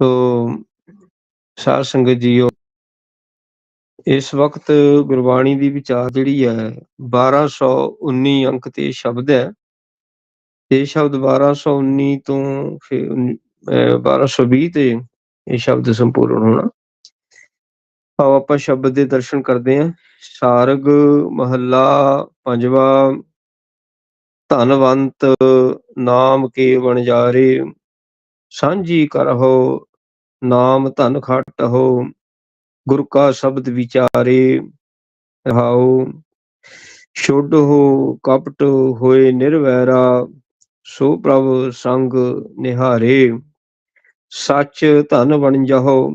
ਤੋ ਸਾਧ ਸੰਗਤ ਜੀਓ, ਇਸ ਵਕਤ ਗੁਰਬਾਣੀ ਦੀ ਵਿਚਾਰ ਜਿਹੜੀ ਹੈ 1219 ਅੰਕ ਤੇ ਸ਼ਬਦ ਹੈ। ਇਹ ਸ਼ਬਦ 1219 ਤੋਂ ਫਿਰ 1220 ਤੇ ਇਹ ਸ਼ਬਦ ਸੰਪੂਰਨ ਹੋਣਾ। ਆਓ ਆਪਾਂ ਸ਼ਬਦ ਦੇ ਦਰਸ਼ਨ ਕਰਦੇ ਹਾਂ। ਸਾਰਗ, ਮਹੱਲਾ, ਪੰਜਵਾ, ਧਨਵੰਤ, ਨਾਮ ਕੇ ਵਣਜਾਰੇ। ਸਾਂਝੀ ਕਰਹੋ ਨਾਮ ਧਨ ਖਟਹੁ ਗੁਰ ਕਾ ਸ਼ਬਦ ਵਿਚਾਰੇ ਰਹਾਉ ਛੋਡਹੁ ਕਪਟ ਹੋਏ ਨਿਰਵੈਰਾ, ਸੋ ਪ੍ਰਭ ਸੰਗ ਨਿਹਾਰੇ। ਸੱਚ ਧਨ ਬਣ ਜਾਹੋ,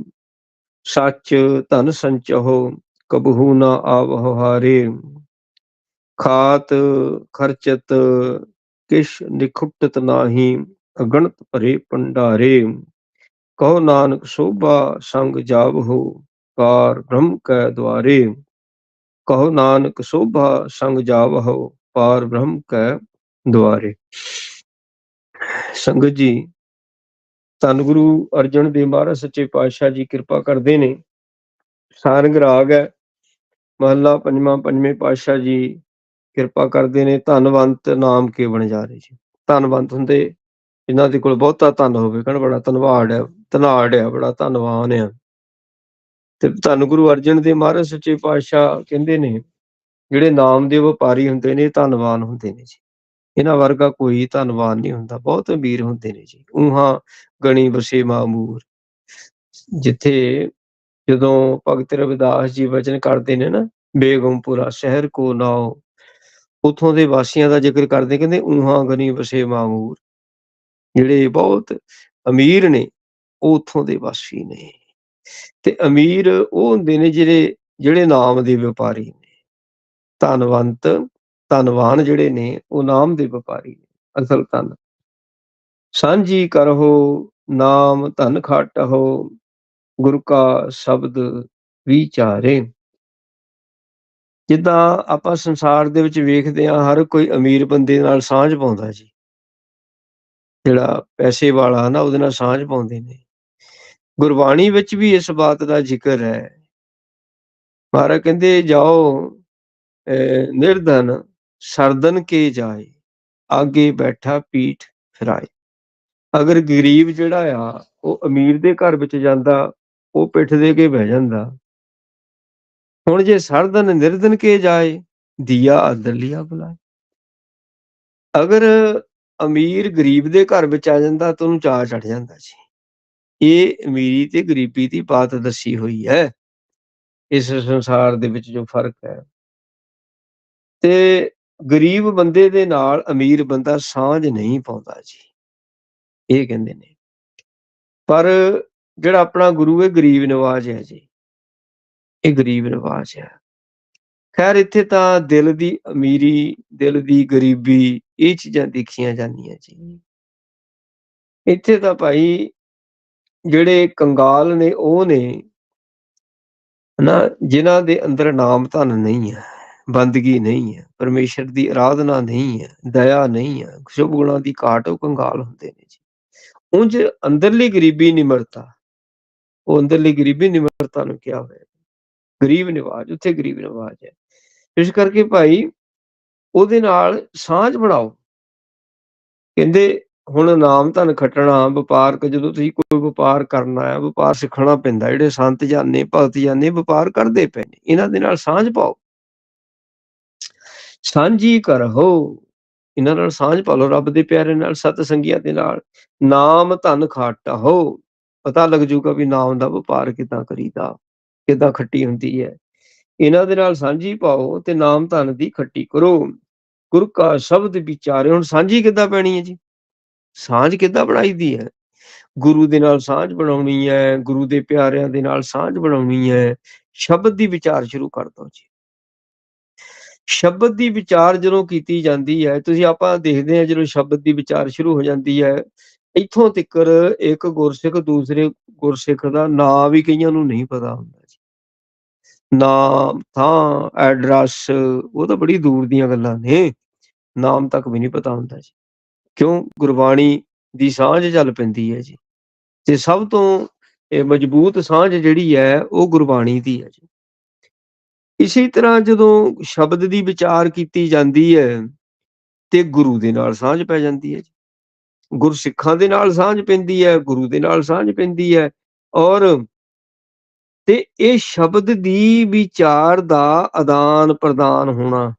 ਸੱਚ ਧਨ ਸੰਚਹੋ, ਕਬਹੂ ਨਾ ਆਵਹੁ ਹਾਰੇ ਖਾਤ ਖਰਚਤ ਕਿਛ ਨਿਖੁੱਟਤ ਨਾਹੀ ਅਗਣਤ ਭਰੇ ਭੰਡਾਰੇ, ਕਹੋ ਨਾਨਕ ਸੋਭਾ ਸੰਗ ਜਾਵਹੁ, ਪਾਰ ਬ੍ਰਹਮ ਕੈ ਦਵਾਰੇ ਕਹੋ ਨਾਨਕ ਸੋਭਾ ਸੰਗ ਜਾਵਹੁ, ਪਾਰ ਬ੍ਰਹਮ ਕੈ ਦੁਆਰੇ। ਸੰਗਤ ਜੀ, ਧੰਨ ਗੁਰੂ ਅਰਜਨ ਦੇਵ ਮਹਾਰਾਜ, ਸੱਚੇ ਪਾਤਸ਼ਾਹ ਜੀ, ਕਿਰਪਾ ਕਰਦੇ ਨੇ। ਸਾਰੰਗ ਰਾਗ ਹੈ। ਮਹੱਲਾ ਪੰਜਵਾਂ, ਪੰਜਵੇਂ ਪਾਤਸ਼ਾਹ ਜੀ ਕਿਰਪਾ ਕਰਦੇ ਨੇ। ਧਨਵੰਤ ਨਾਮ ਕੇ ਬਣ ਜਾ ਰਹੇ ਜੀ। ਧਨਵੰਤ ਹੁੰਦੇ ਇਹਨਾਂ ਦੇ ਕੋਲ ਬਹੁਤਾ ਧਨ ਹੋਵੇ, ਕਹਣ ਬੜਾ ਧਨਵਾੜ ਹੈ, ਧਨਾੜ ਹੈ, ਬੜਾ ਧਨਵਾਨ ਹੈ। ਤੇ ਧੰਨ ਗੁਰੂ ਅਰਜਨ ਦੇ ਮਹਾਰਾਜ ਸੱਚੇ ਪਾਤਸ਼ਾਹ ਕਹਿੰਦੇ ਨੇ, ਜਿਹੜੇ ਨਾਮ ਦੇ ਵਪਾਰੀ ਹੁੰਦੇ ਨੇ ਧਨਵਾਨ ਹੁੰਦੇ ਨੇ ਜੀ। ਇਹਨਾਂ ਵਰਗਾ ਕੋਈ ਧਨਵਾਨ ਨਹੀਂ ਹੁੰਦਾ, ਬਹੁਤ ਅਮੀਰ ਹੁੰਦੇ ਨੇ ਜੀ। ਉਹਾਂ ਗਣੀ ਬਸੇ ਮਾਮੂਰ। ਜਿੱਥੇ ਜਦੋਂ ਭਗਤ ਰਵਿਦਾਸ ਜੀ ਵਚਨ ਕਰਦੇ ਨੇ ਨਾ ਬੇਗਮਪੁਰਾ ਸ਼ਹਿਰ ਕੋ ਨਾਓ, ਉਥੋਂ ਦੇ ਵਾਸੀਆਂ ਦਾ ਜ਼ਿਕਰ ਕਰਦੇ, ਕਹਿੰਦੇ ਉਹਾਂ ਗਣੀ ਬਸੇ ਮਾਮੂਰ। ਜਿਹੜੇ ਬਹੁਤ ਅਮੀਰ ਨੇ, ਉਹ ਉਥੋਂ ਦੇ ਵਾਸੀ ਨੇ। ਤੇ ਅਮੀਰ ਉਹ ਹੁੰਦੇ ਨੇ ਜਿਹੜੇ ਜਿਹੜੇ ਨਾਮ ਦੇ ਵਪਾਰੀ ਨੇ। ਧਨਵੰਤ, ਧਨਵਾਨ ਜਿਹੜੇ ਨੇ, ਉਹ ਨਾਮ ਦੇ ਵਪਾਰੀ ਨੇ, ਅਸਲ ਧਨ। ਸਾਂਝੀ ਕਰਹੋ ਨਾਮ ਧਨ ਖਾਟਹੁ ਗੁਰ ਕਾ ਸ਼ਬਦ ਵਿਚਾਰੇ। ਜਿੱਦਾਂ ਆਪਾਂ ਸੰਸਾਰ ਦੇ ਵਿੱਚ ਵੇਖਦੇ ਆ ਹਰ ਕੋਈ ਅਮੀਰ ਬੰਦੇ ਨਾਲ ਸਾਂਝ ਪਾਉਂਦਾ ਜੀ। ਜਿਹੜਾ ਪੈਸੇ ਵਾਲਾ ਨਾ ਉਹਦੇ ਨਾਲ ਸਾਂਝ ਪਾਉਂਦੇ ਨੇ। ਗੁਰਬਾਣੀ ਵਿੱਚ ਵੀ ਇਸ ਬਾਤ ਦਾ ਜ਼ਿਕਰ ਹੈ। ਮਹਾਰਾਜ ਕਹਿੰਦੇ, ਜਾਓ ਨਿਰਧਨ ਸਰਦਨ ਕੇ ਜਾਏ, ਆਗੇ ਬੈਠਾ ਪੀਠ ਫਿਰਾਏ। ਅਗਰ ਗਰੀਬ ਜਿਹੜਾ ਆ, ਉਹ ਅਮੀਰ ਦੇ ਘਰ ਵਿੱਚ ਜਾਂਦਾ, ਉਹ ਪਿੱਠ ਦੇ ਕੇ ਬਹਿ ਜਾਂਦਾ। ਹੁਣ ਜੇ ਸਰਦਨ ਨਿਰਦਨ ਕੇ ਜਾਏ, ਦੀਆ ਦਿਆ ਅਦਲਿਆ ਬੁਲਾਏ। ਅਗਰ ਅਮੀਰ ਗਰੀਬ ਦੇ ਘਰ ਵਿੱਚ ਆ ਜਾਂਦਾ ਤਾਂ ਉਹਨੂੰ ਚਾਹ ਚੜ ਜਾਂਦਾ ਜੀ ਇਹ ਅਮੀਰੀ ਤੇ ਗਰੀਬੀ ਦੀ ਬਾਤ ਦੱਸੀ ਹੋਈ ਹੈ। ਇਸ ਸੰਸਾਰ ਦੇ ਵਿੱਚ ਜੋ ਫ਼ਰਕ ਹੈ। ਤੇ ਗਰੀਬ ਬੰਦੇ ਦੇ ਨਾਲ ਅਮੀਰ ਬੰਦਾ ਸਾਂਝ ਨਹੀਂ ਪਾਉਂਦਾ ਜੀ। ਇਹ ਕਹਿੰਦੇ ਨੇ। ਪਰ ਜਿਹੜਾ ਆਪਣਾ ਗੁਰੂ ਹੈ, ਗਰੀਬ ਨਿਵਾਜ਼ ਹੈ ਜੀ। ਇਹ ਗਰੀਬ ਨਿਵਾਜ਼ ਹੈ। ਖੈਰ, ਇੱਥੇ ਤਾਂ ਦਿਲ ਦੀ ਅਮੀਰੀ, ਦਿਲ ਦੀ ਗਰੀਬੀ, ਇਹ ਚੀਜ਼ਾਂ ਦੇਖੀਆਂ ਜਾਂਦੀਆਂ ਜੀ। ਇੱਥੇ ਤਾਂ ਭਾਈ ਜਿਹੜੇ ਕੰਗਾਲ ਨੇ, ਉਹ ਨੇ ਨਾ ਜਿਨ੍ਹਾਂ ਦੇ ਅੰਦਰ ਨਾਮ ਧਨ ਨਹੀਂ ਹੈ, ਬੰਦਗੀ ਨਹੀਂ ਹੈ, ਪਰਮੇਸ਼ਰ ਦੀ ਆਰਾਧਨਾ ਨਹੀਂ ਹੈ, ਦਇਆ ਨਹੀਂ ਹੈ, ਸ਼ੁਭ ਗੁਣਾਂ ਦੀ ਘਾਟ ਉਹ ਕੰਗਾਲ ਹੁੰਦੇ ਨੇ ਜੀ। ਉਂਝ ਅੰਦਰਲੀ ਗਰੀਬੀ ਨਿਮਰਤਾ, ਉਹ ਅੰਦਰਲੀ ਗਰੀਬੀ ਨਿਮਰਤਾ ਨੂੰ ਕਿਹਾ ਹੋਇਆ ਗਰੀਬ ਨਿਵਾਜ, ਉੱਥੇ ਗਰੀਬ ਨਿਵਾਜ ਹੈ। ਇਸ ਕਰਕੇ ਭਾਈ ਉਹਦੇ ਨਾਲ ਸਾਂਝ ਬਣਾਓ। ਕਹਿੰਦੇ ਹੁਣ ਨਾਮ ਧਨ ਖੱਟਣਾ ਵਪਾਰਕ ਜਦੋਂ ਤੁਸੀਂ ਕੋਈ ਵਪਾਰ ਕਰਨਾ ਹੈ ਵਪਾਰ ਸਿੱਖਣਾ ਪੈਂਦਾ, ਜਿਹੜੇ ਸੰਤ ਜਾਣੇ ਭਗਤ ਜਾਣੇ ਵਪਾਰ ਕਰਦੇ ਪਏ ਨੇ, ਇਹਨਾਂ ਦੇ ਨਾਲ ਸਾਂਝ ਪਾਓ। ਸਾਂਝੀ ਕਰੋ। ਇਹਨਾਂ ਨਾਲ ਸਾਂਝ ਪਾ ਲਓ, ਰੱਬ ਦੇ ਪਿਆਰੇ ਨਾਲ ਸਤ ਸੰਗੀਆਂ ਦੇ ਨਾਲ। ਨਾਮ ਧਨ ਖਾਟਾ ਹੋ। ਪਤਾ ਲੱਗ ਜੂਗਾ ਵੀ ਨਾਮ ਦਾ ਵਪਾਰ ਕਿਦਾਂ ਕਰੀਦਾ, ਕਿਦਾਂ ਖੱਟੀ ਹੁੰਦੀ ਹੈ। ਇਹਨਾਂ ਦੇ ਨਾਲ ਸਾਂਝੀ ਪਾਓ ਤੇ ਨਾਮ ਧਨ ਦੀ ਖੱਟੀ ਕਰੋ। ਗੁਰ ਕਾ ਸ਼ਬਦ ਵਿਚਾਰੇ ਹੁਣ ਸਾਂਝੀ ਕਿੱਦਾਂ ਪੈਣੀ ਹੈ ਜੀ? ਸਾਂਝ ਕਿੱਦਾਂ ਬਣਾਈਦੀ ਹੈ? ਗੁਰੂ ਦੇ ਨਾਲ ਸਾਂਝ ਬਣਾਉਣੀ ਹੈ, ਗੁਰੂ ਦੇ ਪਿਆਰਿਆਂ ਦੇ ਨਾਲ ਸਾਂਝ ਬਣਾਉਣੀ ਹੈ। ਸ਼ਬਦ ਦੀ ਵਿਚਾਰ ਸ਼ੁਰੂ ਕਰ ਦੋ ਜੀ। ਸ਼ਬਦ ਦੀ ਵਿਚਾਰ ਜਦੋਂ ਕੀਤੀ ਜਾਂਦੀ ਹੈ, ਤੁਸੀਂ ਆਪਾਂ ਦੇਖਦੇ ਹਾਂ ਜਦੋਂ ਸ਼ਬਦ ਦੀ ਵਿਚਾਰ ਸ਼ੁਰੂ ਹੋ ਜਾਂਦੀ ਹੈ, ਇੱਥੋਂ ਤੱਕਰ ਇੱਕ ਗੁਰਸਿੱਖ ਦੂਸਰੇ ਗੁਰਸਿੱਖ ਦਾ ਨਾਂ ਵੀ ਕਈਆਂ ਨੂੰ ਨਹੀਂ ਪਤਾ ਹੁੰਦਾ। ਨਾਮ ਥਾਂ, ਐਡਰੈਸ, ਉਹ ਤਾਂ ਬੜੀ ਦੂਰ ਦੀਆਂ ਗੱਲਾਂ ਨੇ। ਨਾਮ ਤੱਕ ਵੀ ਨਹੀਂ ਪਤਾ ਹੁੰਦਾ ਜੀ। ਕਿਉਂ? ਗੁਰਬਾਣੀ ਦੀ ਸਾਂਝ ਚੱਲ ਪੈਂਦੀ ਹੈ ਜੀ। ਤੇ ਸਭ ਤੋਂ ਇਹ ਮਜ਼ਬੂਤ ਸਾਂਝ ਜਿਹੜੀ ਹੈ, ਉਹ ਗੁਰਬਾਣੀ ਦੀ ਹੈ ਜੀ। ਇਸੇ ਤਰ੍ਹਾਂ ਜਦੋਂ ਸ਼ਬਦ ਦੀ ਵਿਚਾਰ ਕੀਤੀ ਜਾਂਦੀ ਹੈ, ਤੇ ਗੁਰੂ ਦੇ ਨਾਲ ਸਾਂਝ ਪੈ ਜਾਂਦੀ ਹੈ ਜੀ। ਗੁਰਸਿੱਖਾਂ ਦੇ ਨਾਲ ਸਾਂਝ ਪੈਂਦੀ ਹੈ, ਗੁਰੂ ਦੇ ਨਾਲ ਸਾਂਝ ਪੈਂਦੀ ਹੈ ਔਰ ਤੇ ਇਹ ਸ਼ਬਦ ਦੀ ਵਿਚਾਰ ਦਾ ਆਦਾਨ ਪ੍ਰਦਾਨ ਹੋਣਾ।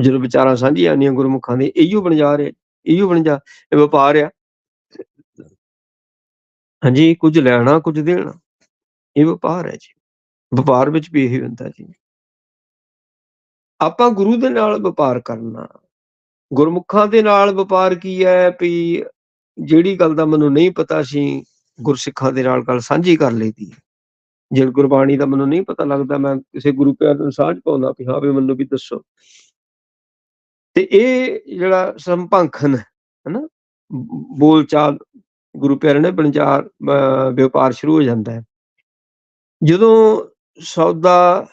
ਜਦੋਂ ਵਿਚਾਰਾਂ ਸਾਂਝੀਆਂ ਆਉਂਦੀਆਂ ਗੁਰਮੁਖਾਂ ਦੀ, ਇਹੋ ਬਣ ਜਾ ਰਿਹਾ, ਇਹੋ ਬਣ ਜਾ, ਇਹ ਵਪਾਰ ਆ। ਹਾਂਜੀ, ਕੁਝ ਲੈਣਾ, ਕੁਝ ਦੇਣਾ, ਇਹ ਵਪਾਰ ਹੈ ਜੀ। ਵਪਾਰ ਵਿੱਚ ਵੀ ਇਹ ਹੁੰਦਾ ਜੀ। ਆਪਾਂ ਗੁਰੂ ਦੇ ਨਾਲ ਵਪਾਰ ਕਰਨਾ। ਗੁਰਮੁਖਾਂ ਦੇ ਨਾਲ ਵਪਾਰ ਕੀ ਹੈ? ਵੀ ਜਿਹੜੀ ਗੱਲ ਦਾ ਮੈਨੂੰ ਨਹੀਂ ਪਤਾ ਸੀ, ਗੁਰਸਿੱਖਾਂ ਦੇ ਨਾਲ ਗੱਲ ਸਾਂਝੀ ਕਰ ਲਈਦੀ ਜੇ ਗੁਰਬਾਣੀ ਦਾ ਮੈਨੂੰ ਨਹੀਂ ਪਤਾ ਲੱਗਦਾ, ਮੈਂ ਕਿਸੇ ਗੁਰੂ ਪਿਆਰ ਨੂੰ ਸਾਂਝ ਪਾਉਂਦਾ ਵੀ ਹਾਂ ਵੀ ਮੈਨੂੰ ਵੀ ਦੱਸੋ। ਤੇ ਇਹ ਜਿਹੜਾ ਸੰਭੰਖਨ ਹੈ ਬੋਲਚਾਲ ਗੁਰੂ ਪਿਆਰੇ ਨੇ ਬਣਜਾਰ ਵਪਾਰ ਸ਼ੁਰੂ ਹੋ ਜਾਂਦਾ ਹੈ। ਜਦੋਂ ਸੌਦਾ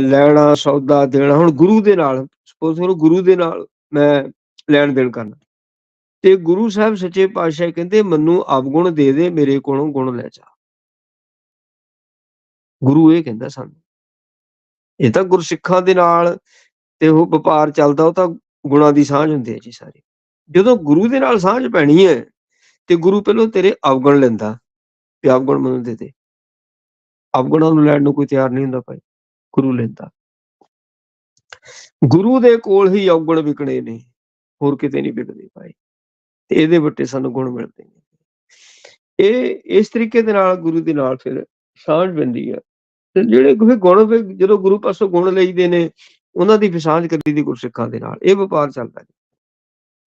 ਲੈਣਾ, ਸੌਦਾ ਦੇਣਾ, ਹੁਣ ਗੁਰੂ ਦੇ ਨਾਲ ਸਪੋਜ਼ ਕਰੋ ਗੁਰੂ ਦੇ ਨਾਲ ਮੈਂ ਲੈਣ ਦੇਣ ਕਰਨਾ। ਤੇ ਗੁਰੂ ਸਾਹਿਬ ਸੱਚੇ ਪਾਤਸ਼ਾਹ ਕਹਿੰਦੇ, ਮੈਨੂੰ ਅਵਗੁਣ ਦੇ ਦੇ, ਮੇਰੇ ਕੋਲੋਂ ਗੁਣ ਲੈ ਜਾ। ਗੁਰੂ ਇਹ ਕਹਿੰਦਾ ਸਾਨੂੰ। ਇਹ ਤਾਂ ਗੁਰਸਿੱਖਾਂ ਦੇ ਨਾਲ ਤੇ ਉਹ ਵਪਾਰ ਚੱਲਦਾ, ਉਹ ਤਾਂ ਗੁਣਾ ਦੀ ਸਾਂਝ ਹੁੰਦੀ ਹੈ ਜੀ ਸਾਰੇ। ਜਦੋਂ ਗੁਰੂ ਦੇ ਨਾਲ ਸਾਂਝ ਪੈਣੀ ਹੈ ਤੇ ਗੁਰੂ ਪਹਿਲਾਂ ਤੇਰੇ ਅਵਗਣ ਲੈਂਦਾ, ਤੇ ਅਵਗੁਣ ਮੈਨੂੰ ਦੇ ਦੇ। ਅਵਗੁਣਾਂ ਨੂੰ ਲੈਣ ਨੂੰ ਕੋਈ ਤਿਆਰ ਨਹੀਂ ਹੁੰਦਾ ਭਾਈ, ਗੁਰੂ ਲੈਂਦਾ। ਗੁਰੂ ਦੇ ਕੋਲ ਹੀ ਅਵਗੁਣ ਵਿਕਣੇ ਨੇ, ਹੋਰ ਕਿਤੇ ਨਹੀਂ ਵਿਕਦੇ ਭਾਈ। ਤੇ ਇਹਦੇ ਵੱਟੇ ਸਾਨੂੰ ਗੁਣ ਮਿਲਦੇ ਨੇ। ਇਹ, ਇਸ ਤਰੀਕੇ ਦੇ ਨਾਲ ਗੁਰੂ ਦੇ ਨਾਲ ਫਿਰ ਸਾਂਝ ਬੰਦੀ ਹੈ ਤੇ ਜਿਹੜੇ ਕੋਈ ਗੁਣ ਜਦੋਂ ਗੁਰੂ ਪਾਸੋਂ ਗੁਣ ਲਈਦੇ ਨੇ, ਉਹਨਾਂ ਦੀ ਵਿਸਾਂਝ ਕਰੀ ਦੀ ਗੁਰਸਿੱਖਾਂ ਦੇ ਨਾਲ। ਇਹ ਵਪਾਰ ਚੱਲਦਾ ਹੈ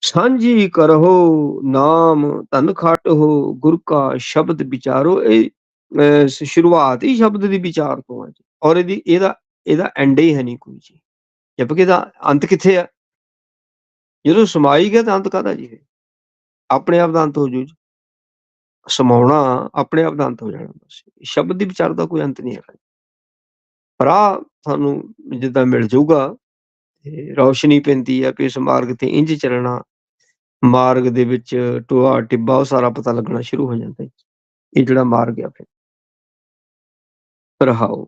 ਸਾਂਝੀ ਕਰੋ ਨਾਮ ਧਨ ਹੋ ਗੁਰ ਕਾ ਸ਼ਬਦ ਵਿਚਾਰੋ ਇਹ ਸ਼ੁਰੂਆਤ ਹੀ ਸ਼ਬਦ ਦੀ ਵਿਚਾਰ ਤੋਂ ਹੈ ਜੀ। ਔਰ ਇਹਦੀ, ਇਹਦਾ ਇਹਦਾ ਐਂਡ ਹੀ ਹੈ ਨਹੀਂ ਕੋਈ ਜੀ। ਜਦ ਇਹਦਾ ਅੰਤ ਕਿੱਥੇ ਆ? ਜਦੋਂ ਸਮਾਈ ਗਿਆ ਤਾਂ ਅੰਤ ਕਾਦਾ ਜੀ ਆਪਣੇ ਆਪ ਦਾ ਅੰਤ ਹੋ ਜੂ ਸਮਾਉਣਾ ਆਪਣੇ ਆਪ ਦਾ ਅੰਤ ਹੋ ਜਾਣਾ ਬਸ। ਸ਼ਬਦ ਦੀ ਵਿਚਾਰ ਦਾ ਕੋਈ ਅੰਤ ਨਹੀਂ ਹੈ ਰਾਹ ਤੁਹਾਨੂੰ ਜਿੱਦਾਂ ਮਿਲ ਜਾਊਗਾ ਤੇ ਰੌਸ਼ਨੀ ਪੈਂਦੀ ਹੈ ਕਿ ਇਸ ਮਾਰਗ ਤੇ ਇੰਜ ਚੱਲਣਾ, ਮਾਰਗ ਦੇ ਵਿੱਚ ਟੋਆ, ਟਿੱਬਾ ਉਹ ਸਾਰਾ ਪਤਾ ਲੱਗਣਾ ਸ਼ੁਰੂ ਹੋ ਜਾਂਦਾ ਹੈ ਇਹ ਜਿਹੜਾ ਮਾਰਗ ਆ ਫਿਰ। ਰਹਾਓ।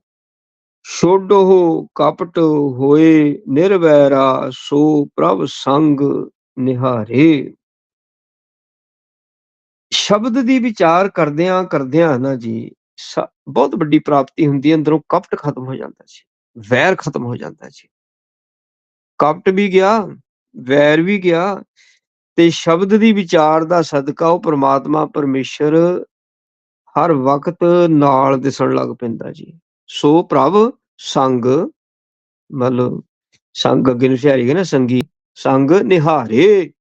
ਛੋਡੋ ਕਪਟ ਹੋਏ, ਨਿਰਵੈਰਾ, ਸੋ ਪ੍ਰਭ ਸੰਗ ਨਿਹਾਰੇ। ਸ਼ਬਦ ਦੀ ਵਿਚਾਰ ਕਰਦਿਆਂ ਕਰਦਿਆਂ ਨਾ ਜੀ ਬਹੁਤ ਵੱਡੀ ਪ੍ਰਾਪਤੀ ਹੁੰਦੀ ਹੈ, ਅੰਦਰੋਂ ਕਪਟ ਖਤਮ ਹੋ ਜਾਂਦਾ ਸੀ, ਵੈਰ ਖਤਮ ਹੋ ਜਾਂਦਾ ਸੀ। ਕਪਟ ਵੀ ਗਿਆ, ਵੈਰ ਵੀ ਗਿਆ ਤੇ ਸ਼ਬਦ ਦੀ ਵਿਚਾਰ ਦਾ ਸਦਕਾ ਉਹ ਪ੍ਰਮਾਤਮਾ, ਪਰਮੇਸ਼ਰ ਹਰ ਵਕਤ ਨਾਲ ਦਿਸਣ ਲੱਗ ਪੈਂਦਾ ਜੀ। ਸੋ ਪ੍ਰਭ, ਸੰਗ ਮਤਲਬ ਸੰਗ ਅੱਗੇ ਨੂੰ ਸਿਹਾਰੀ ਨਾ ਸੰਗੀ, ਸੰਗ ਨਿਹਾਰੇ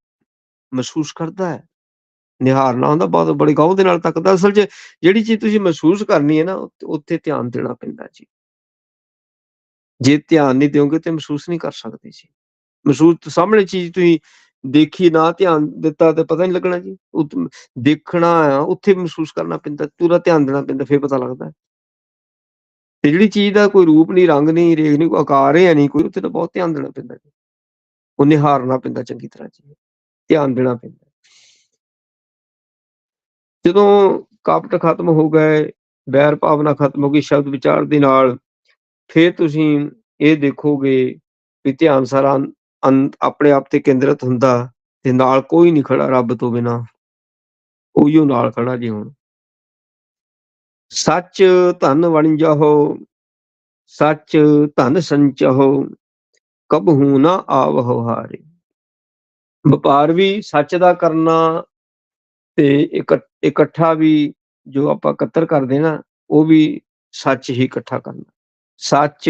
ਮਹਿਸੂਸ ਕਰਦਾ ਹੈ। ਨਿਹਾਰਨਾ ਹੁੰਦਾ ਬਹੁਤ ਬੜੇ ਗੌਰ ਦੇ ਨਾਲ ਤੱਕਦਾ। ਅਸਲ 'ਚ ਜਿਹੜੀ ਚੀਜ਼ ਤੁਸੀਂ ਮਹਿਸੂਸ ਕਰਨੀ ਹੈ ਨਾ ਉੱਥੇ ਧਿਆਨ ਦੇਣਾ ਪੈਂਦਾ ਜੀ। ਜੇ ਧਿਆਨ ਨਹੀਂ ਦਿਓਗੇ ਤੇ ਮਹਿਸੂਸ ਨਹੀਂ ਕਰ ਸਕਦੇ ਜੀ। ਮਹਿਸੂਸ ਸਾਹਮਣੇ ਚੀਜ਼ ਤੁਸੀਂ ਦੇਖੀ ਨਾ, ਧਿਆਨ ਦਿੱਤਾ ਤੇ ਪਤਾ ਨਹੀਂ ਲੱਗਣਾ ਜੀ। ਦੇਖਣਾ ਆ, ਉੱਥੇ ਮਹਿਸੂਸ ਕਰਨਾ ਪੈਂਦਾ, ਪੂਰਾ ਧਿਆਨ ਦੇਣਾ ਪੈਂਦਾ, ਫੇਰ ਪਤਾ ਲੱਗਦਾ। ਤੇ ਜਿਹੜੀ ਚੀਜ਼ ਦਾ ਕੋਈ ਰੂਪ ਨਹੀਂ, ਰੰਗ ਨਹੀਂ, ਰੇਖ ਨਹੀਂ, ਕੋਈ ਆਕਾਰ ਹੈ ਨਹੀਂ, ਕੋਈ, ਉੱਥੇ ਤਾਂ ਬਹੁਤ ਧਿਆਨ ਦੇਣਾ ਪੈਂਦਾ ਜੀ। ਉਹ ਨਿਹਾਰਨਾ ਪੈਂਦਾ ਚੰਗੀ ਤਰ੍ਹਾਂ ਜੀ। ਧਿਆਨ ਦੇਣਾ ਪੈਂਦਾ। ਜਦੋਂ ਕਾਪਟ ਖਤਮ ਹੋ ਗਏ, ਵੈਰ ਭਾਵਨਾ ਖਤਮ ਹੋ ਗਈ ਸ਼ਬਦ ਵਿਚਾਰ ਦੇ ਨਾਲ, ਫਿਰ ਤੁਸੀਂ ਇਹ ਦੇਖੋਗੇ ਕਿ ਧਿਆਨ ਸਾਰਾ ਆਪਣੇ ਆਪ ਤੇ ਕੇਂਦਰਿਤ ਹੁੰਦਾ ਤੇ ਨਾਲ ਕੋਈ ਨਹੀਂ ਖੜਾ ਰੱਬ ਤੋਂ ਬਿਨਾ। ਉਹੀਓ ਨਾਲ ਖੜਾ ਜੀ ਹੁਣ। ਸੱਚ ਧਨ ਵਣਜਹੋ ਸੱਚ ਧਨ ਸੰਚਹੋ, ਕਬਹੂ ਨਾ ਆਵਹੁ ਹਾਰੇ। ਵਪਾਰ ਵੀ ਸੱਚ ਦਾ ਕਰਨਾ ਤੇ ਇਕੱਠਾ ਇਕੱਠਾ ਵੀ ਜੋ ਆਪਾਂ ਇਕੱਤਰ ਕਰਦੇ ਨਾ, ਉਹ ਵੀ ਸੱਚ ਹੀ ਇਕੱਠਾ ਕਰਨਾ। ਸੱਚ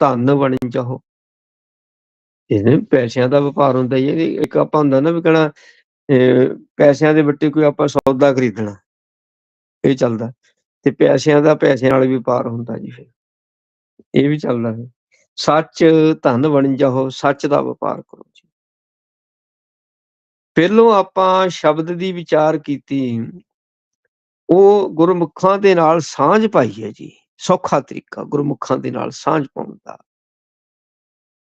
ਧਨ ਵਣਜਹੋ ਇਹਨੇ ਪੈਸਿਆਂ ਦਾ ਵਪਾਰ ਹੁੰਦਾ ਹੀ ਹੈ ਇੱਕ ਆਪਾਂ ਹੁੰਦਾ ਨਾ ਵੀ ਕਹਣਾ ਪੈਸਿਆਂ ਦੇ ਵੱਟੇ ਕੋਈ ਆਪਾਂ ਸੌਦਾ ਖਰੀਦਣਾ। ਇਹ ਚੱਲਦਾ। ਤੇ ਪੈਸਿਆਂ ਦਾ ਪੈਸਿਆਂ ਨਾਲ ਵਪਾਰ ਹੁੰਦਾ ਜੀ ਫਿਰ। ਇਹ ਵੀ ਚੱਲਦਾ। ਹੈ ਸੱਚ ਧਨ ਬਣ ਜਾਓ, ਸੱਚ ਦਾ ਵਪਾਰ ਕਰੋ ਜੀ। ਪਹਿਲੋਂ ਆਪਾਂ ਸ਼ਬਦ ਦੀ ਵਿਚਾਰ ਕੀਤੀ, ਉਹ ਗੁਰਮੁਖਾਂ ਦੇ ਨਾਲ ਸਾਂਝ ਪਾਈ ਹੈ ਜੀ, ਸੌਖਾ ਤਰੀਕਾ ਗੁਰਮੁਖਾਂ ਦੇ ਨਾਲ ਸਾਂਝ ਪਾਉਣ ਦਾ।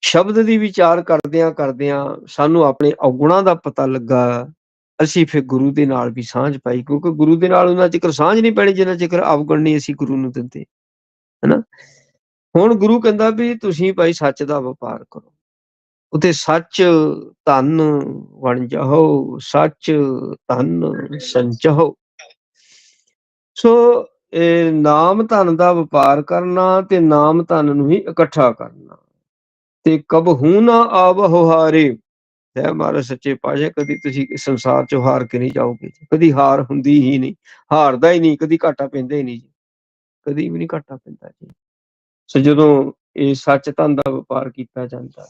ਸ਼ਬਦ ਦੀ ਵਿਚਾਰ ਕਰਦਿਆਂ ਕਰਦਿਆਂ ਸਾਨੂੰ ਆਪਣੇ ਔਗੁਣਾਂ ਦਾ ਪਤਾ ਲੱਗਾ, ਅਸੀਂ ਫਿਰ ਗੁਰੂ ਦੇ ਨਾਲ ਵੀ ਸਾਂਝ ਪਾਈ, ਕਿਉਂਕਿ ਗੁਰੂ ਦੇ ਨਾਲ ਉਹਨਾਂ ਚਿਕਰ ਸਾਂਝ ਨਹੀਂ ਪੈਣੀ ਜਿੰਨਾ ਚਿਕਰ ਅਵਗੁਣ ਨਹੀਂ ਅਸੀਂ ਗੁਰੂ ਨੂੰ ਦਿੰਦੇ, ਹੈਨਾ? ਹੁਣ ਗੁਰੂ ਕਹਿੰਦਾ ਵੀ ਤੁਸੀਂ ਭਾਈ ਸੱਚ ਦਾ ਵਪਾਰ ਕਰੋ। ਉਤੇ ਸੱਚ ਧਨ ਬਣ ਜਾਓ ਸੱਚ ਧਨ ਸੰਚੋ ਸੋ ਇਹ ਨਾਮ ਧਨ ਦਾ ਵਪਾਰ ਕਰਨਾ ਤੇ ਨਾਮ ਧਨ ਨੂੰ ਹੀ ਇਕੱਠਾ ਕਰਨਾ। ਤੇ ਕਬਹੂ ਨਾ ਆਵਹੁ ਹਾਰੇ ਹੈ ਮਹਾਰਾਜ ਸੱਚੇ ਪਾਸ਼ਾ ਕਦੀ ਤੁਸੀਂ ਸੰਸਾਰ ਚੋਂ ਹਾਰ ਕੇ ਨਹੀਂ ਜਾਓਗੇ ਕਦੀ ਹਾਰ ਹੁੰਦੀ ਹੀ ਨਹੀਂ, ਹਾਰਦਾ ਹੀ ਨਹੀਂ, ਕਦੀ ਘਾਟਾ ਪੈਂਦਾ ਹੀ ਨਹੀਂ ਕਦੀ ਵੀ ਨਹੀਂ ਘਾਟਾ ਪੈਂਦਾ ਜੀ। ਸੋ ਜਦੋਂ ਇਹ ਸੱਚ ਧਨ ਦਾ ਵਪਾਰ ਕੀਤਾ ਜਾਂਦਾ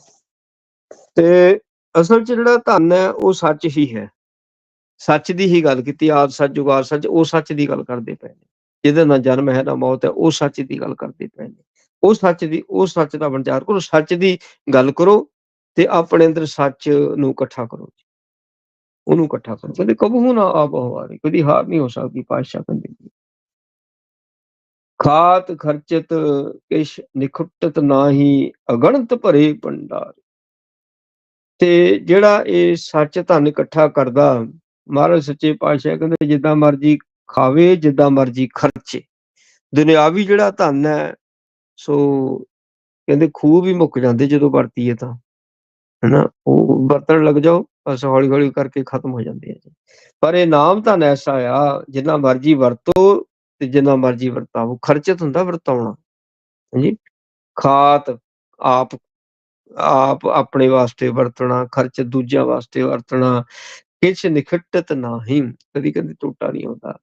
ਤੇ ਅਸਲ 'ਚ ਜਿਹੜਾ ਧਨ ਹੈ, ਉਹ ਸੱਚ ਹੀ ਹੈ। ਸੱਚ ਦੀ ਹੀ ਗੱਲ ਕੀਤੀ ਆਦ ਸੱਚ ਜੁਗਾਰ ਸੱਚ, ਉਹ ਸੱਚ ਦੀ ਗੱਲ ਕਰਦੇ ਪਏ ਨੇ। ਜਿਹਦੇ ਨਾਲ ਜਨਮ ਹੈ, ਨਾ ਮੌਤ ਹੈ, ਉਹ ਸੱਚ ਦੀ ਗੱਲ ਕਰਦੇ ਪਏ ਨੇ। ਉਹ ਸੱਚ ਦੀ, ਉਹ ਸੱਚ ਦਾ ਵਿਚਾਰ ਕਰੋ, ਸੱਚ ਦੀ ਗੱਲ ਕਰੋ ਤੇ ਆਪਣੇ ਅੰਦਰ ਸੱਚ ਨੂੰ ਇਕੱਠਾ ਕਰੋ ਉਹਨੂੰ ਇਕੱਠਾ ਕਰੋ। ਕਦੇ ਕਬੂ ਨਾ ਆਪ ਹੋਵਾਰੀ ਕਦੀ ਹਾਰ ਨਹੀਂ ਹੋ ਸਕਦੀ ਪਾਸ਼ਾ ਕਹਿੰਦੇ ਖਾਤ ਖਰਚਤ ਕਿਛ ਨਿਖੁੱਟਤ ਨਾਹੀ, ਅਗਣਤ ਭਰੇ ਭੰਡਾਰ। ਤੇ ਜਿਹੜਾ ਇਹ ਸੱਚ ਧਨ ਇਕੱਠਾ ਕਰਦਾ, ਮਹਾਰਾਜ ਸੱਚੇ ਪਾਤਸ਼ਾਹ ਕਹਿੰਦੇ, ਜਿੱਦਾਂ ਮਰਜ਼ੀ ਖਾਵੇ, ਜਿੱਦਾਂ ਮਰਜ਼ੀ ਖਰਚੇ। ਦੁਨਿਆਵੀ ਜਿਹੜਾ ਧਨ ਹੈ, ਸੋ ਕਹਿੰਦੇ ਖੂਹ ਵੀ ਮੁੱਕ ਜਾਂਦੇ ਜਦੋਂ ਵਰਤੀਏ ਤਾਂ, ਹੈਨਾ? ਉਹ ਵਰਤਣ ਲੱਗ ਜਾਓ, ਬਸ ਹੌਲੀ ਹੌਲੀ ਕਰਕੇ ਖਤਮ ਹੋ ਜਾਂਦੇ ਆ ਪਰ ਇਹ ਨਾਮ ਧਨ ਐਸਾ ਆ, ਜਿੰਨਾ ਮਰਜ਼ੀ ਵਰਤੋ ਤੇ ਜਿੰਨਾ ਮਰਜ਼ੀ ਵਰਤਾਓ। ਖਰਚਤ ਹੁੰਦਾ ਵਰਤਾਉਣਾ, ਹਾਂਜੀ? ਖਾਤ, ਆਪ ਆਪ ਆਪਣੇ ਵਾਸਤੇ ਵਰਤਣਾ, ਖਰਚ ਦੂਜਿਆਂ ਵਾਸਤੇ ਵਰਤਣਾ, ਕਿਛ ਨਿਖਟਤ ਨਹੀਂ, ਕਦੀ ਕਦੀ ਟੋਟਾ ਨਹੀਂ ਹੁੰਦਾ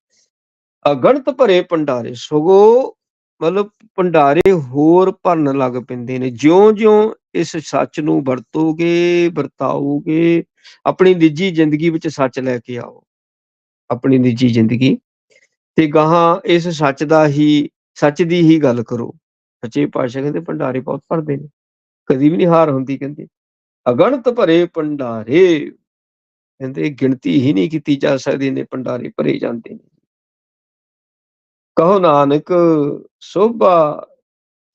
ਅਗਣਤ ਭਰੇ ਭੰਡਾਰੇ, ਸਗੋ ਮਤਲਬ ਭੰਡਾਰੇ ਹੋਰ ਭਰਨ ਲੱਗ ਪੈਂਦੇ ਨੇ। ਜਿਉਂ-ਜਿਉਂ ਇਸ ਸੱਚ ਨੂੰ ਵਰਤੋਗੇ, ਵਰਤਾਓਗੇ, ਆਪਣੀ ਨਿੱਜੀ ਜ਼ਿੰਦਗੀ ਵਿੱਚ ਸੱਚ ਲੈ ਕੇ ਆਓ। ਆਪਣੀ ਨਿੱਜੀ ਜ਼ਿੰਦਗੀ। ਤੇ ਗਾਹਾਂ ਇਸ ਸੱਚ ਦਾ ਹੀ, ਸੱਚ ਦੀ ਹੀ ਗੱਲ ਕਰੋ। ਸੱਚੇ ਪਾਤਸ਼ਾਹ ਕਹਿੰਦੇ ਭੰਡਾਰੇ ਬਹੁਤ ਭਰਦੇ ਨੇ। ਕਦੀ ਵੀ ਨਹੀਂ ਹਾਰ ਹੁੰਦੀ, ਕਹਿੰਦੇ, ਅਗਣਤ ਭਰੇ ਭੰਡਾਰੇ। ਕਹਿੰਦੇ ਗਿਣਤੀ ਹੀ ਨਹੀਂ ਕੀਤੀ ਜਾ ਸਕਦੀ ਨੇ ਭੰਡਾਰੇ ਭਰੇ ਜਾਂਦੇ ਨੇ। ਕਹੋ ਨਾਨਕ, ਸੋਭਾ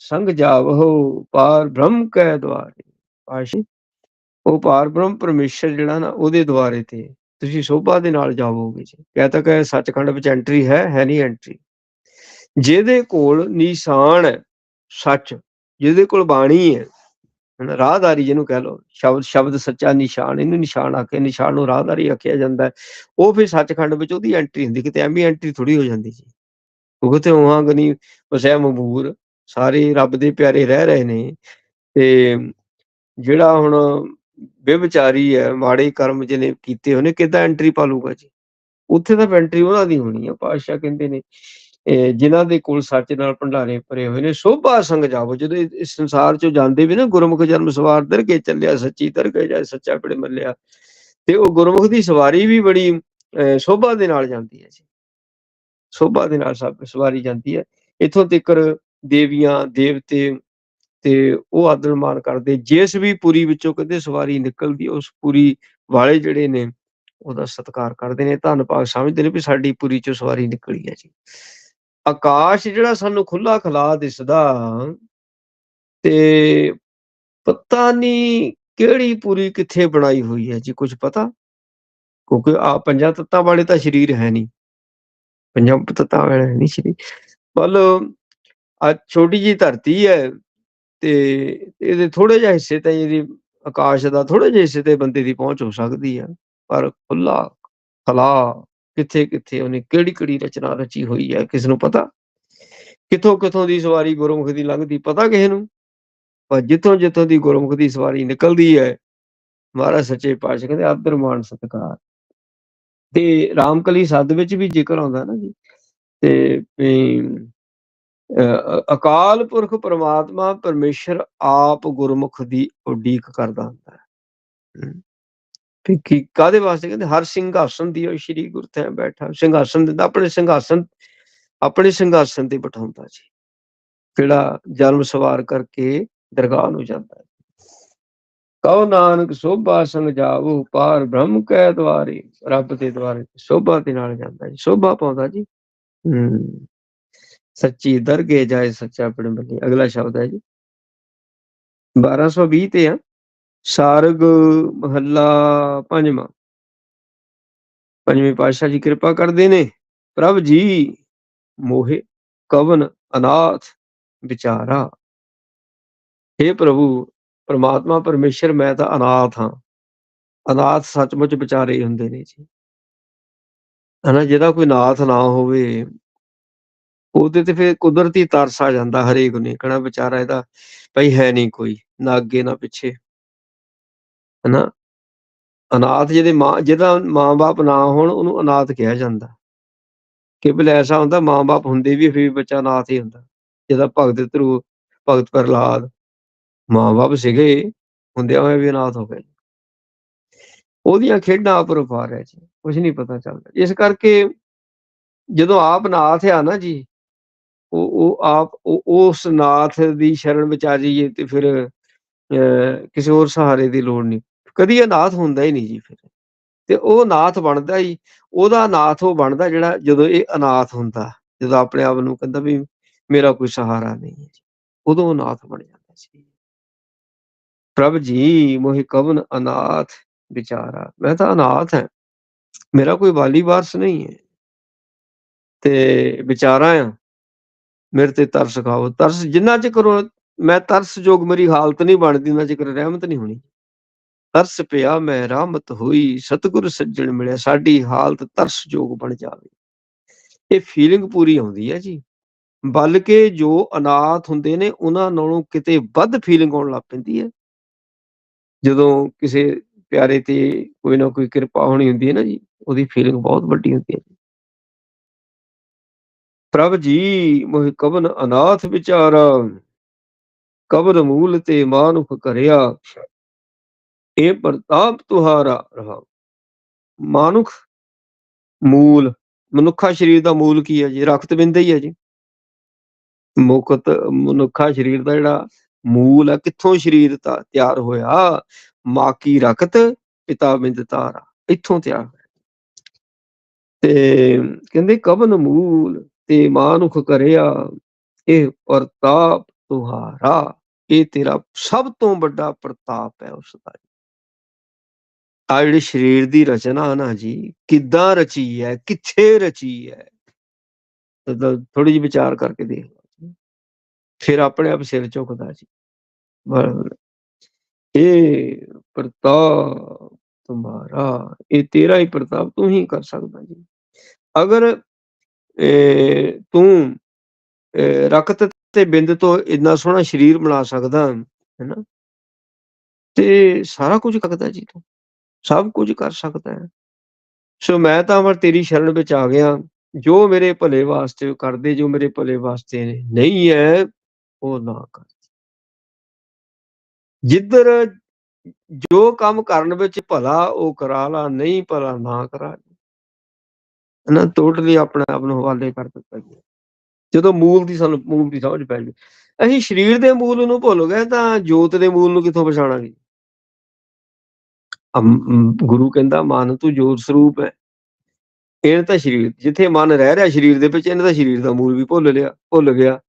ਸੰਗ ਜਾਵੋ ਪਾਰ ਬ੍ਰਹਮ ਕੈ ਦਵਾਰੇ ਆਸ਼ੀ ਉਹ ਪਾਰ ਬ੍ਰਹਮ ਪਰਮੇਸ਼ਰ ਜਿਹੜਾ ਨਾ, ਉਹਦੇ ਦਵਾਰੇ ਤੇ ਤੁਸੀਂ ਸੋਭਾ ਦੇ ਨਾਲ ਜਾਵੋਗੇ ਜੀ। ਕਹਤਾ ਕਿ ਸੱਚਖੰਡ ਵਿੱਚ ਐਂਟਰੀ ਹੈ ਹੈ ਨਹੀਂ ਐਂਟਰੀ ਜਿਹਦੇ ਕੋਲ ਨਿਸ਼ਾਨ ਹੈ ਸੱਚ, ਜਿਹਦੇ ਕੋਲ ਬਾਣੀ ਹੈ ਰਾਹਦਾਰੀ ਜਿਹਨੂੰ ਕਹਿ ਲੋ ਸ਼ਬਦ ਸ਼ਬਦ ਸੱਚਾ ਨਿਸ਼ਾਨ, ਇਹਨੂੰ ਨਿਸ਼ਾਨ ਆਖੇ, ਨਿਸ਼ਾਨ ਨੂੰ ਰਾਹਦਾਰੀ ਆਖਿਆ ਜਾਂਦਾ ਉਹ ਫਿਰ ਸੱਚਖੰਡ ਵਿੱਚ ਉਹਦੀ ਐਂਟਰੀ ਹੁੰਦੀ, ਕਿਤੇ ਐਵੇਂ ਐਂਟਰੀ ਥੋੜੀ ਹੋ ਜਾਂਦੀ ਜੀ ਉਹ ਤੇ ਉਹਾਂ ਗਨੀ ਵਸਿਆ ਮਬੂਰ, ਸਾਰੇ ਰੱਬ ਦੇ ਪਿਆਰੇ ਰਹਿ ਰਹੇ ਨੇ। ਤੇ ਜਿਹੜਾ ਹੁਣ ਬੇਵਿਚਾਰੀ ਹੈ, ਮਾੜੇ ਕਰਮ ਜਿਹਨੇ ਕੀਤੇ ਉਹਨੇ ਕਿਦਾਂ ਐਂਟਰੀ ਪਾ ਲੂਗਾ ਜੀ? ਉੱਥੇ ਤਾਂ ਐਂਟਰੀ ਉਹਨਾਂ ਦੀ ਹੋਣੀ ਆ, ਪਾਤਸ਼ਾਹ ਕਹਿੰਦੇ ਨੇ। ਜਿਨ੍ਹਾਂ ਦੇ ਕੋਲ ਸੱਚ ਨਾਲ ਭੰਡਾਰੇ ਭਰੇ ਹੋਏ ਨੇ, ਸੋਭਾ ਸੰਗ ਜਾਵੋ। ਜਦੋਂ ਇਸ ਸੰਸਾਰ ਚੋਂ ਜਾਂਦੇ ਵੀ ਨਾ, ਗੁਰਮੁਖ ਜਨਮ ਸਵਾਰ ਦਰਗੇ ਚੱਲਿਆ, ਸੱਚੀ ਦਰਗੇ ਜਾਏ, ਸੱਚਾ ਪੜੇ ਮੱਲਿਆ, ਤੇ ਉਹ ਗੁਰਮੁਖ ਦੀ ਸਵਾਰੀ ਵੀ ਬੜੀ ਸੋਭਾ ਦੇ ਨਾਲ ਜਾਂਦੀ ਹੈ ਜੀ। ਸੋਭਾ ਦੇ ਨਾਲ ਸਵਾਰੀ ਜਾਂਦੀ ਹੈ। ਇਥੋਂ ਤੱਕ ਦੇਵੀਆਂ, ਦੇਵਤੇ ਤੇ ਉਹ ਆਦਰ ਮਾਨ ਕਰਦੇ। ਜਿਸ ਵੀ ਪੂਰੀ ਵਿੱਚੋਂ ਕਹਿੰਦੇ ਸਵਾਰੀ ਨਿਕਲਦੀ, ਉਸ ਪੂਰੀ ਵਾਲੇ ਜਿਹੜੇ ਨੇ, ਉਹਦਾ ਸਤਿਕਾਰ ਕਰਦੇ ਨੇ। ਧੰਨ ਪਾਕ ਸਮਝਦੇ ਨੇ ਵੀ ਸਾਡੀ ਪੂਰੀ ਚੋਂ ਸਵਾਰੀ ਨਿਕਲੀ ਹੈ ਜੀ। ਆਕਾਸ਼ ਜਿਹੜਾ ਸਾਨੂੰ ਖੁੱਲਾ ਖਲਾ ਦਿਸਦਾ, ਤੇ ਪਤਾ ਨਹੀਂ ਕਿਹੜੀ ਪੂਰੀ ਕਿੱਥੇ ਬਣਾਈ ਹੋਈ ਹੈ ਜੀ ਕੁਝ ਪਤਾ? ਕਿਉਂਕਿ ਆ ਪੰਜਾਂ ਤੱਤਾਂ ਵਾਲੇ ਤਾਂ ਸਰੀਰ ਹੈ ਨਹੀਂ। ਪੰਜਾਂ ਤੱਤਾਂ ਵਾਲੇ ਨਹੀਂ ਸਰੀਰ। ਮਤਲਬ ਆ ਛੋਟੀ ਜੀ ਧਰਤੀ ਹੈ ਤੇ ਇਹਦੇ ਥੋੜੇ ਜਿਹੇ ਹਿੱਸੇ ਤਾਂ ਇਹਦੀ ਆਕਾਸ਼ ਦਾ ਥੋੜੇ ਜਿਹੇ ਹਿੱਸੇ ਤੇ ਬੰਦੇ ਦੀ ਪਹੁੰਚ ਹੋ ਸਕਦੀ ਆ, ਪਰ ਖੁੱਲਾ ਖਲਾ ਕਿੱਥੇ ਕਿੱਥੇ ਉਹਨੇ ਕਿਹੜੀ ਕਿਹੜੀ ਰਚਨਾ ਰਚੀ ਹੋਈ ਹੈ, ਕਿਸ ਨੂੰ ਪਤਾ? ਕਿੱਥੋਂ ਕਿੱਥੋਂ ਦੀ ਸਵਾਰੀ ਗੁਰਮੁਖ ਦੀ ਲੰਘਦੀ ਪਤਾ ਕਿਸੇ ਨੂੰ? ਪਰ ਜਿੱਥੋਂ ਜਿੱਥੋਂ ਦੀ ਗੁਰਮੁਖ ਦੀ ਸਵਾਰੀ ਨਿਕਲਦੀ ਹੈ, ਮਹਾਰਾਜ ਸੱਚੇ ਪਾਤਸ਼ਾਹ ਕਹਿੰਦੇ, ਆਦਰ ਮਾਨ ਸਤਕਾਰ। ਤੇ ਰਾਮਕਲੀ ਸੱਦ ਵਿੱਚ ਵੀ ਜ਼ਿਕਰ ਆਉਂਦਾ ਨਾ ਜੀ। ਤੇ ਅਕਾਲ ਪੁਰਖ ਪਰਮਾਤਮਾ ਪਰਮੇਸ਼ਰ ਆਪ ਗੁਰਮੁਖ ਦੀ ਉਡੀਕ ਕਰਦਾ ਹੁੰਦਾ ਹੈ। ਤੇ ਕੀ ਕਾਦੇ ਵਾਸਤੇ? ਕਹਿੰਦੇ ਹਰ ਸਿੰਘਾਸਨ ਦੀ ਉਹ ਸ੍ਰੀ ਗੁਰੂ ਤੇ ਬੈਠਾ, ਸਿੰਘਾਸਨ ਦਿੰਦਾ, ਆਪਣੇ ਸਿੰਘਾਸਨ ਆਪਣੇ ਸਿੰਘਾਸਨ ਤੇ ਬਿਠਾਉਂਦਾ ਜੀ। ਕਿਹੜਾ ਜਨਮ ਸਵਾਰ ਕਰਕੇ ਦਰਗਾਹ ਨੂੰ ਜਾਂਦਾ ਕਉ ਨਾਨਕ ਸੋਭਾ ਸੰਗ ਜਾਵੋ, ਪਾਰ ਬ੍ਰਹਮ ਕੈ ਦਵਾਰੇ। ਰੱਬ ਦੇ ਦਵਾਰੇ ਸੋਭਾ ਦੇ ਨਾਲ ਜਾਂਦਾ ਜੀ। ਸੋਭਾ ਪਾਉਂਦਾ ਜੀ। ਹੂੰ। ਸੱਚੀ ਦਰਗੇ ਜਾਏ ਸੱਚਾ ਆਪਣੇ ਬੰਦੀ ਅਗਲਾ ਸ਼ਬਦ ਹੈ ਜੀ। 1220 ਤੇ ਆ। ਸਾਰਗ ਮਹੱਲਾ ਪੰਜਵਾਂ। ਪੰਜਵੇਂ ਪਾਤਸ਼ਾਹ ਜੀ ਕਿਰਪਾ ਕਰਦੇ ਨੇ। ਪ੍ਰਭ ਜੀ, ਮੋਹਿ ਕਵਨ ਅਨਾਥ ਵਿਚਾਰਾ। हे ਪ੍ਰਭੂ, ਪਰਮਾਤਮਾ ਪਰਮੇਸ਼ਰ, ਮੈਂ ਤਾਂ ਅਨਾਥ ਹਾਂ। ਅਨਾਥ ਸੱਚਮੁੱਚ ਵਿਚਾਰੇ ਹੁੰਦੇ ਨੇ ਜੀ। ਹਨਾ, ਜਿਹਦਾ ਕੋਈ ਨਾਥ ਨਾ ਹੋਵੇ, ਉਹਦੇ ਤੇ ਫਿਰ ਕੁਦਰਤੀ ਤਰਸ ਆ ਜਾਂਦਾ ਹਰੇਕ ਨੇ। ਕਹਣਾ ਵਿਚਾਰਾ ਇਹਦਾ ਭਈ ਹੈ ਨਹੀਂ ਕੋਈ, ਨਾ ਅੱਗੇ ਨਾ ਪਿੱਛੇ। ਹਨਾ? ਅਨਾਥ ਜਿਹਦੇ ਮਾਂ, ਜਿਹਦਾ ਮਾਂ-ਬਾਪ ਨਾ ਹੋਣ, ਉਹਨੂੰ ਅਨਾਥ ਕਿਹਾ ਜਾਂਦਾ। ਕਿ ਕੇਵਲ ਐਸਾ ਹੁੰਦਾ, ਮਾਂ-ਬਾਪ ਹੁੰਦੇ ਵੀ ਫਿਰ ਬੱਚਾ ਅਨਾਥ ਹੀ ਹੁੰਦਾ। ਜਿਹਦਾ ਭਗਤ ਧਰੂ, ਭਗਤ ਪ੍ਰਹਲਾਦ ਮਾਂ-ਬਾਪ ਸੀਗੇ, ਹੁੰਦਿਆਂ ਹੋਏ ਵੀ ਅਨਾਥ ਹੋ ਗਏ। ਉਹਦੀਆਂ ਖੇਡਾਂ ਅਪਰਪਾਰ ਰਿਹਾ ਜੀ ਕੁਝ ਨਹੀਂ ਪਤਾ ਚੱਲਦਾ। ਇਸ ਕਰਕੇ ਜਦੋਂ ਆਪ ਨਾਥ ਆ ਨਾ ਜੀ, ਉਹ ਉਹ ਆਪ ਉਸ ਨਾਥ ਦੀ ਸ਼ਰਨ ਵਿੱਚ ਆ ਜਾਈਏ ਤੇ ਫਿਰ ਕਿਸੇ ਹੋਰ ਸਹਾਰੇ ਦੀ ਲੋੜ ਨਹੀਂ। ਕਦੀ ਅਨਾਥ ਹੁੰਦਾ ਹੀ ਨਹੀਂ ਜੀ ਫਿਰ। ਤੇ ਉਹ ਅਨਾਥ ਬਣਦਾ ਹੀ, ਉਹਦਾ ਅਨਾਥ ਉਹ ਬਣਦਾ ਜਿਹੜਾ ਜਦੋਂ ਇਹ ਅਨਾਥ ਹੁੰਦਾ, ਜਦੋਂ ਆਪਣੇ ਆਪ ਨੂੰ ਕਹਿੰਦਾ ਵੀ ਮੇਰਾ ਕੋਈ ਸਹਾਰਾ ਨਹੀਂ ਹੈ ਉਦੋਂ ਅਨਾਥ ਬਣ ਜਾਂਦਾ ਸੀ। ਪ੍ਰਭ ਜੀ, ਮੋਹਿ ਕਵਨ ਅਨਾਥ ਵਿਚਾਰਾ। ਮੈਂ ਤਾਂ ਅਨਾਥ ਹਾਂ। ਮੇਰਾ ਕੋਈ ਵਾਲੀ ਵਾਰਸ ਨਹੀਂ ਹੈ। ਤੇ ਵਿਚਾਰਾ ਆ ਮੇਰੇ ਤੇ ਤਰਸ ਖਾਓ। ਤਰਸ ਜਿੰਨਾ ਚਿਰ ਮੈਂ ਤਰਸ ਜੋਗ ਮੇਰੀ ਹਾਲਤ ਨਹੀਂ ਬਣਦੀ ਉਹਨਾਂ ਚਿਰ ਰਹਿਮਤ ਨਹੀਂ ਹੋਣੀ। ਤਰਸ ਪਿਆ, ਮੈਂ ਰਹਿਮਤ ਹੋਈ, ਸਤਿਗੁਰ ਸੱਜਣ ਮਿਲਿਆ, ਸਾਡੀ ਹਾਲਤ ਤਰਸ ਬਣ ਜਾਵੇ। ਇਹ ਫੀਲਿੰਗ ਪੂਰੀ ਆਉਂਦੀ ਹੈ ਜੀ। ਬਲਕਿ ਜੋ ਅਨਾਥ ਹੁੰਦੇ ਨੇ, ਉਹਨਾਂ ਨਾਲੋਂ ਕਿਤੇ ਵੱਧ ਫੀਲਿੰਗ ਆਉਣ ਲੱਗ ਪੈਂਦੀ ਹੈ। ਜਦੋਂ ਕਿਸੇ ਪਿਆਰੇ ਤੇ ਕੋਈ ਨਾ ਕੋਈ ਕਿਰਪਾ ਹੋਣੀ ਹੁੰਦੀ ਹੈ ਨਾ ਜੀ, ਉਹਦੀ ਫੀਲਿੰਗ ਬਹੁਤ ਵੱਡੀ ਹੁੰਦੀ ਹੈ ਪ੍ਰਭ ਜੀ, ਮੋਹਿ ਕਵਨ ਅਨਾਥ ਵਿਚਾਰਾ ਕਬਰ ਮੂਲ ਤੇ ਮਾਨੁਖ ਕਰਿਆ ਇਹ ਪ੍ਰਤਾਪ ਤੁਹਾਰਾ ਰਹਾ। ਮਾਨੁਖ ਮੂਲ, ਮਨੁੱਖਾ ਸਰੀਰ ਦਾ ਮੂਲ ਕੀ ਹੈ ਜੀ? ਰਕਤ ਬਿੰਦ ਹੀ ਹੈ ਜੀ। ਮੁਕਤ ਮਨੁੱਖਾ ਸਰੀਰ ਦਾ ਜਿਹੜਾ ਮੂਲ ਹੈ, ਕਿੱਥੋਂ ਸਰੀਰ ਦਾ ਤਿਆਰ ਹੋਇਆ? ਮਾਕੀ ਰਕਤ, ਪਿਤਾ ਬਿੰਦ ਤਾਰਾ। ਇੱਥੋਂ ਤਿਆਰ ਹੋਇਆ। ਤੇ ਕਹਿੰਦੇ ਕਵਨ ਮੂਲ ਤੇ ਮਾਨੁਖ ਕਰਿਆ, ਇਹ ਪ੍ਰਤਾਪ ਤੁਹਾਰਾ। ਇਹ ਤੇਰਾ ਸਭ ਤੋਂ ਵੱਡਾ ਪ੍ਰਤਾਪ ਹੈ ਉਸ ਦਾ ਆ ਜਿਹੜੀ ਸਰੀਰ ਦੀ ਰਚਨਾ ਨਾ ਜੀ, ਕਿੱਦਾਂ ਰਚੀ ਹੈ, ਕਿੱਥੇ ਰਚੀ ਹੈ ਥੋੜੀ ਜਿਹੀ ਵਿਚਾਰ ਕਰਕੇ ਦੇਖ ਲਓ ਫਿਰ ਆਪਣੇ ਆਪ ਸਿਰ ਝੁਕਦਾ ਜੀ। ਇਹ ਪ੍ਰਤਾਪ ਤੁਮਾਰਾ, ਇਹ ਤੇਰਾ ਹੀ ਪ੍ਰਤਾਪ ਤੂੰ ਹੀ ਕਰ ਸਕਦਾ ਜੀ। ਅਗਰ ਤੂੰ ਰਕਤ ਤੇ ਬਿੰਦ ਤੋਂ ਇੰਨਾ ਸੋਹਣਾ ਸਰੀਰ ਬਣਾ ਸਕਦਾ ਹੈਨਾ ਤੇ ਸਾਰਾ ਕੁਝ ਕਰਦਾ ਜੀ ਤੂੰ। ਸਭ ਕੁਝ ਕਰ ਸਕਦਾ ਹੈ। ਸੋ ਮੈਂ ਤਾਂ ਅਮਰ ਤੇਰੀ ਸ਼ਰਨ ਵਿੱਚ ਆ ਗਿਆ। ਜੋ ਮੇਰੇ ਭਲੇ ਵਾਸਤੇ ਕਰਦੇ, ਜੋ ਮੇਰੇ ਭਲੇ ਵਾਸਤੇ ਨਹੀਂ ਹੈ, ਉਹ ਨਾ ਕਰ। ਜਿੱਧਰ ਜੋ ਕੰਮ ਕਰਨ ਵਿੱਚ ਭਲਾ, ਉਹ ਕਰਾ ਲਾ, ਨਹੀਂ ਭਲਾ, ਨਾ ਕਰਾ ਨਾ ਟੋਟਲੀ ਆਪਣੇ ਆਪ ਨੂੰ ਹਵਾਲੇ ਕਰ ਦਿੱਤਾ ਗਿਆ। ਜਦੋਂ ਮੂਲ ਦੀ ਸਾਨੂੰ, ਮੂਲ ਦੀ ਸਮਝ ਪੈ ਗਈ। ਅਸੀਂ ਸਰੀਰ ਦੇ ਮੂਲ ਨੂੰ ਭੁੱਲ ਗਏ ਤਾਂ ਜੋਤ ਦੇ ਮੂਲ ਨੂੰ ਕਿੱਥੋਂ ਪਛਾਣਾਂਗੇ? ਗੁਰੂ ਕਹਿੰਦਾ ਮਨ ਤੂੰ ਜੋਤ ਸਰੂਪ ਹੈ। ਇਹਨੇ ਤਾਂ ਸਰੀਰ, ਜਿੱਥੇ ਮਨ ਰਹਿ ਰਿਹਾ ਸਰੀਰ ਦੇ ਵਿੱਚ, ਇਹਨਾਂ ਦਾ ਸਰੀਰ ਦਾ ਮੂਲ ਵੀ ਭੁੱਲ ਲਿਆ, ਭੁੱਲ ਗਿਆ।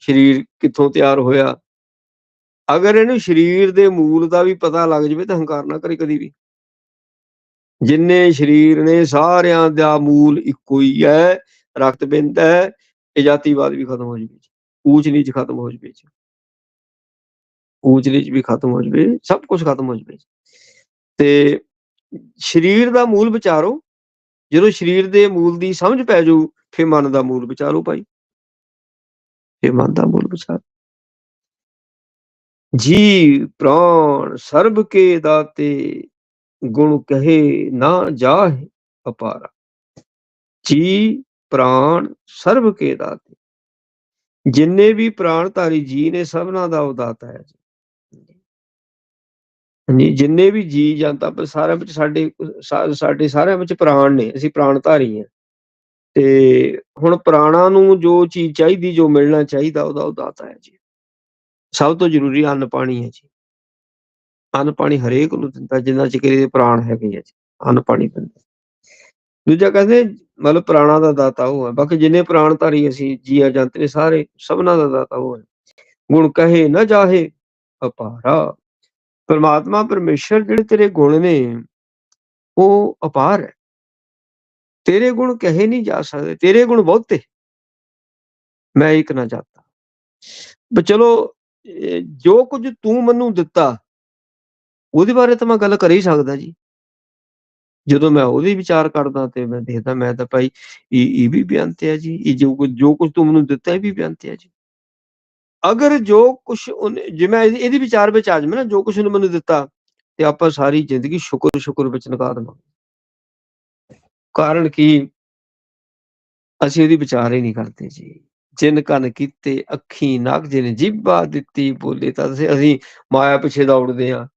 ਸਰੀਰ ਕਿੱਥੋਂ ਤਿਆਰ ਹੋਇਆ? ਅਗਰ ਇਹਨੂੰ ਸਰੀਰ ਦੇ ਮੂਲ ਦਾ ਵੀ ਪਤਾ ਲੱਗ ਜਵੇ ਤਾਂ ਹੰਕਾਰ ਨਾ ਕਰੇ ਕਦੀ ਵੀ। ਜਿੰਨੇ ਸਰੀਰ ਨੇ ਸਾਰਿਆਂ ਦਾ ਮੂਲ ਇੱਕੋ ਹੀ ਹੈ, ਰਕਤ ਬਿੰਦ ਹੈ, ਇਹ ਜਾਤੀਵਾਦ ਵੀ ਖਤਮ ਹੋ ਜਵੇ ਊਚ ਨੀਚ ਖਤਮ ਹੋ ਜਵੇ ਊਚ ਨੀਚ ਵੀ ਖਤਮ ਹੋ ਜਵੇ, ਸਭ ਕੁਝ ਖਤਮ ਹੋ ਜਵੇ ਤੇ ਸਰੀਰ ਦਾ ਮੂਲ ਵਿਚਾਰੋ, ਜਦੋਂ ਸਰੀਰ ਦੇ ਮੂਲ ਦੀ ਸਮਝ ਪੈ ਜਾਊ ਫੇ ਮਨ ਦਾ ਮੂਲ ਵਿਚਾਰੋ ਭਾਈ। ਫੇ ਮਨ ਦਾ ਮੂਲ ਵਿਚਾਰੋ। ਜੀ ਪ੍ਰਾਣ ਸਰਬ ਕੇ ਦਾਤੇ, ਗੁਣ ਕਹੇ ਨਾ ਜਾਹੇ ਅਪਾਰਾ। ਜੀ ਪ੍ਰਾਣ ਸਰਬ ਕੇ ਦਾਤੇ। ਜਿੰਨੇ ਵੀ ਪ੍ਰਾਣ ਧਾਰੀ ਜੀ ਨੇ, ਸਭਨਾ ਦਾ ਉਦਾਤਾ ਹੈ ਜੀ। ਹਾਂਜੀ, ਜਿੰਨੇ ਵੀ ਜੀ ਜਨਤਾ ਪਰ ਸਾਰਿਆਂ ਵਿੱਚ ਸਾਡੇ ਸਾਡੇ ਸਾਰਿਆਂ ਵਿੱਚ ਪ੍ਰਾਣ ਨੇ, ਅਸੀਂ ਪ੍ਰਾਣਧਾਰੀ ਹਾਂ। ਤੇ ਹੁਣ ਪ੍ਰਾਣਾ ਨੂੰ ਜੋ ਚੀਜ਼ ਚਾਹੀਦੀ, ਜੋ ਮਿਲਣਾ ਚਾਹੀਦਾ, ਉਹਦਾ ਉਹ ਦਾਤਾ ਹੈ ਜੀ। ਸਭ ਤੋਂ ਜ਼ਰੂਰੀ ਅੰਨ ਪਾਣੀ ਹੈ ਜੀ। ਅੰਨ ਪਾਣੀ ਹਰੇਕ ਨੂੰ ਦਿੰਦਾ, ਜਿੰਨਾ ਚਿਰ ਇਹਦੇ ਪ੍ਰਾਣ ਹੈਗੇ ਆ ਜੀ, ਅੰਨ ਪਾਣੀ ਦਿੰਦਾ। ਦੂਜਾ ਕਹਿੰਦੇ, ਮਤਲਬ ਪ੍ਰਾਣਾ ਦਾ ਦਾਤਾ ਉਹ ਹੈ। ਬਾਕੀ ਜਿੰਨੇ ਪ੍ਰਾਣ ਧਾਰੀ ਅਸੀਂ ਜੀਆ ਜੰਤ ਨੇ ਸਾਰੇ, ਸਭਨਾ ਦਾ ਦਾਤਾ ਉਹ ਹੈ। ਗੁਣ ਕਹੇ ਨਾ ਜਾਹੇ, ਅਪਾਰਾ। ਪਰਮਾਤਮਾ ਪਰਮੇਸ਼ਰ ਜਿਹੜੇ ਤੇਰੇ ਗੁਣ ਨੇ, ਉਹ ਅਪਾਰ ਹੈ। ਤੇਰੇ ਗੁਣ ਕਹੇ ਨਹੀਂ ਜਾ ਸਕਦੇ, ਤੇਰੇ ਗੁਣ ਬਹੁਤੇ। ਮੈਂ ਇੱਕ ਨਾ ਜਾਤਾ। ਵੀ ਚਲੋ ਜੋ ਕੁਝ ਤੂੰ ਮੈਨੂੰ ਦਿੱਤਾ, ਉਹਦੇ ਬਾਰੇ ਤਾਂ ਮੈਂ ਗੱਲ ਕਰ ਹੀ ਸਕਦਾ ਜੀ। ਜਦੋਂ ਮੈਂ ਉਹਦੇ ਵਿਚਾਰ ਕਰਦਾ ਤੇ ਮੈਂ ਦੇਖਦਾ, ਮੈਂ ਤਾਂ ਭਾਈ, ਇਹ ਇਹ ਵੀ ਬੇਅੰਤ ਆ ਜੀ। ਇਹ ਜੋ ਕੁਝ ਜੋ ਕੁਝ ਤੂੰ ਮੈਨੂੰ ਦਿੱਤਾ, ਇਹ ਵੀ ਬੇਅੰਤ ਆ ਜੀ। ਅਗਰ ਜੋ ਕੁਝ ਉਹਨੇ ਜੇ ਇਹਦੀ ਇਹਦੀ ਵਿਚਾਰ ਵਿੱਚ ਆ ਜਾਵਾਂ ਨਾ, ਜੋ ਕੁਝ ਉਹਨੇ ਮੈਨੂੰ ਦਿੱਤਾ, ਤੇ ਆਪਾਂ ਸਾਰੀ ਜ਼ਿੰਦਗੀ ਸ਼ੁਕਰ ਸ਼ੁਕਰ ਵਿੱਚ ਲਗਾ ਦੇਵਾਂਗੇ। ਕਾਰਨ ਕੀ? ਅਸੀਂ ਉਹਦੀ ਵਿਚਾਰ ਹੀ ਨਹੀਂ ਕਰਦੇ ਜੀ। ਜਿਨ ਕਨ ਕੀਤੇ, ਅੱਖੀ ਨਕ ਜਿਨ ਜੀਭਾ ਦਿੱਤੀ, ਬੋਲੇ ਤਾਂ ਅਸੀਂ ਮਾਇਆ ਪਿੱਛੇ ਦੌੜਦੇ ਆ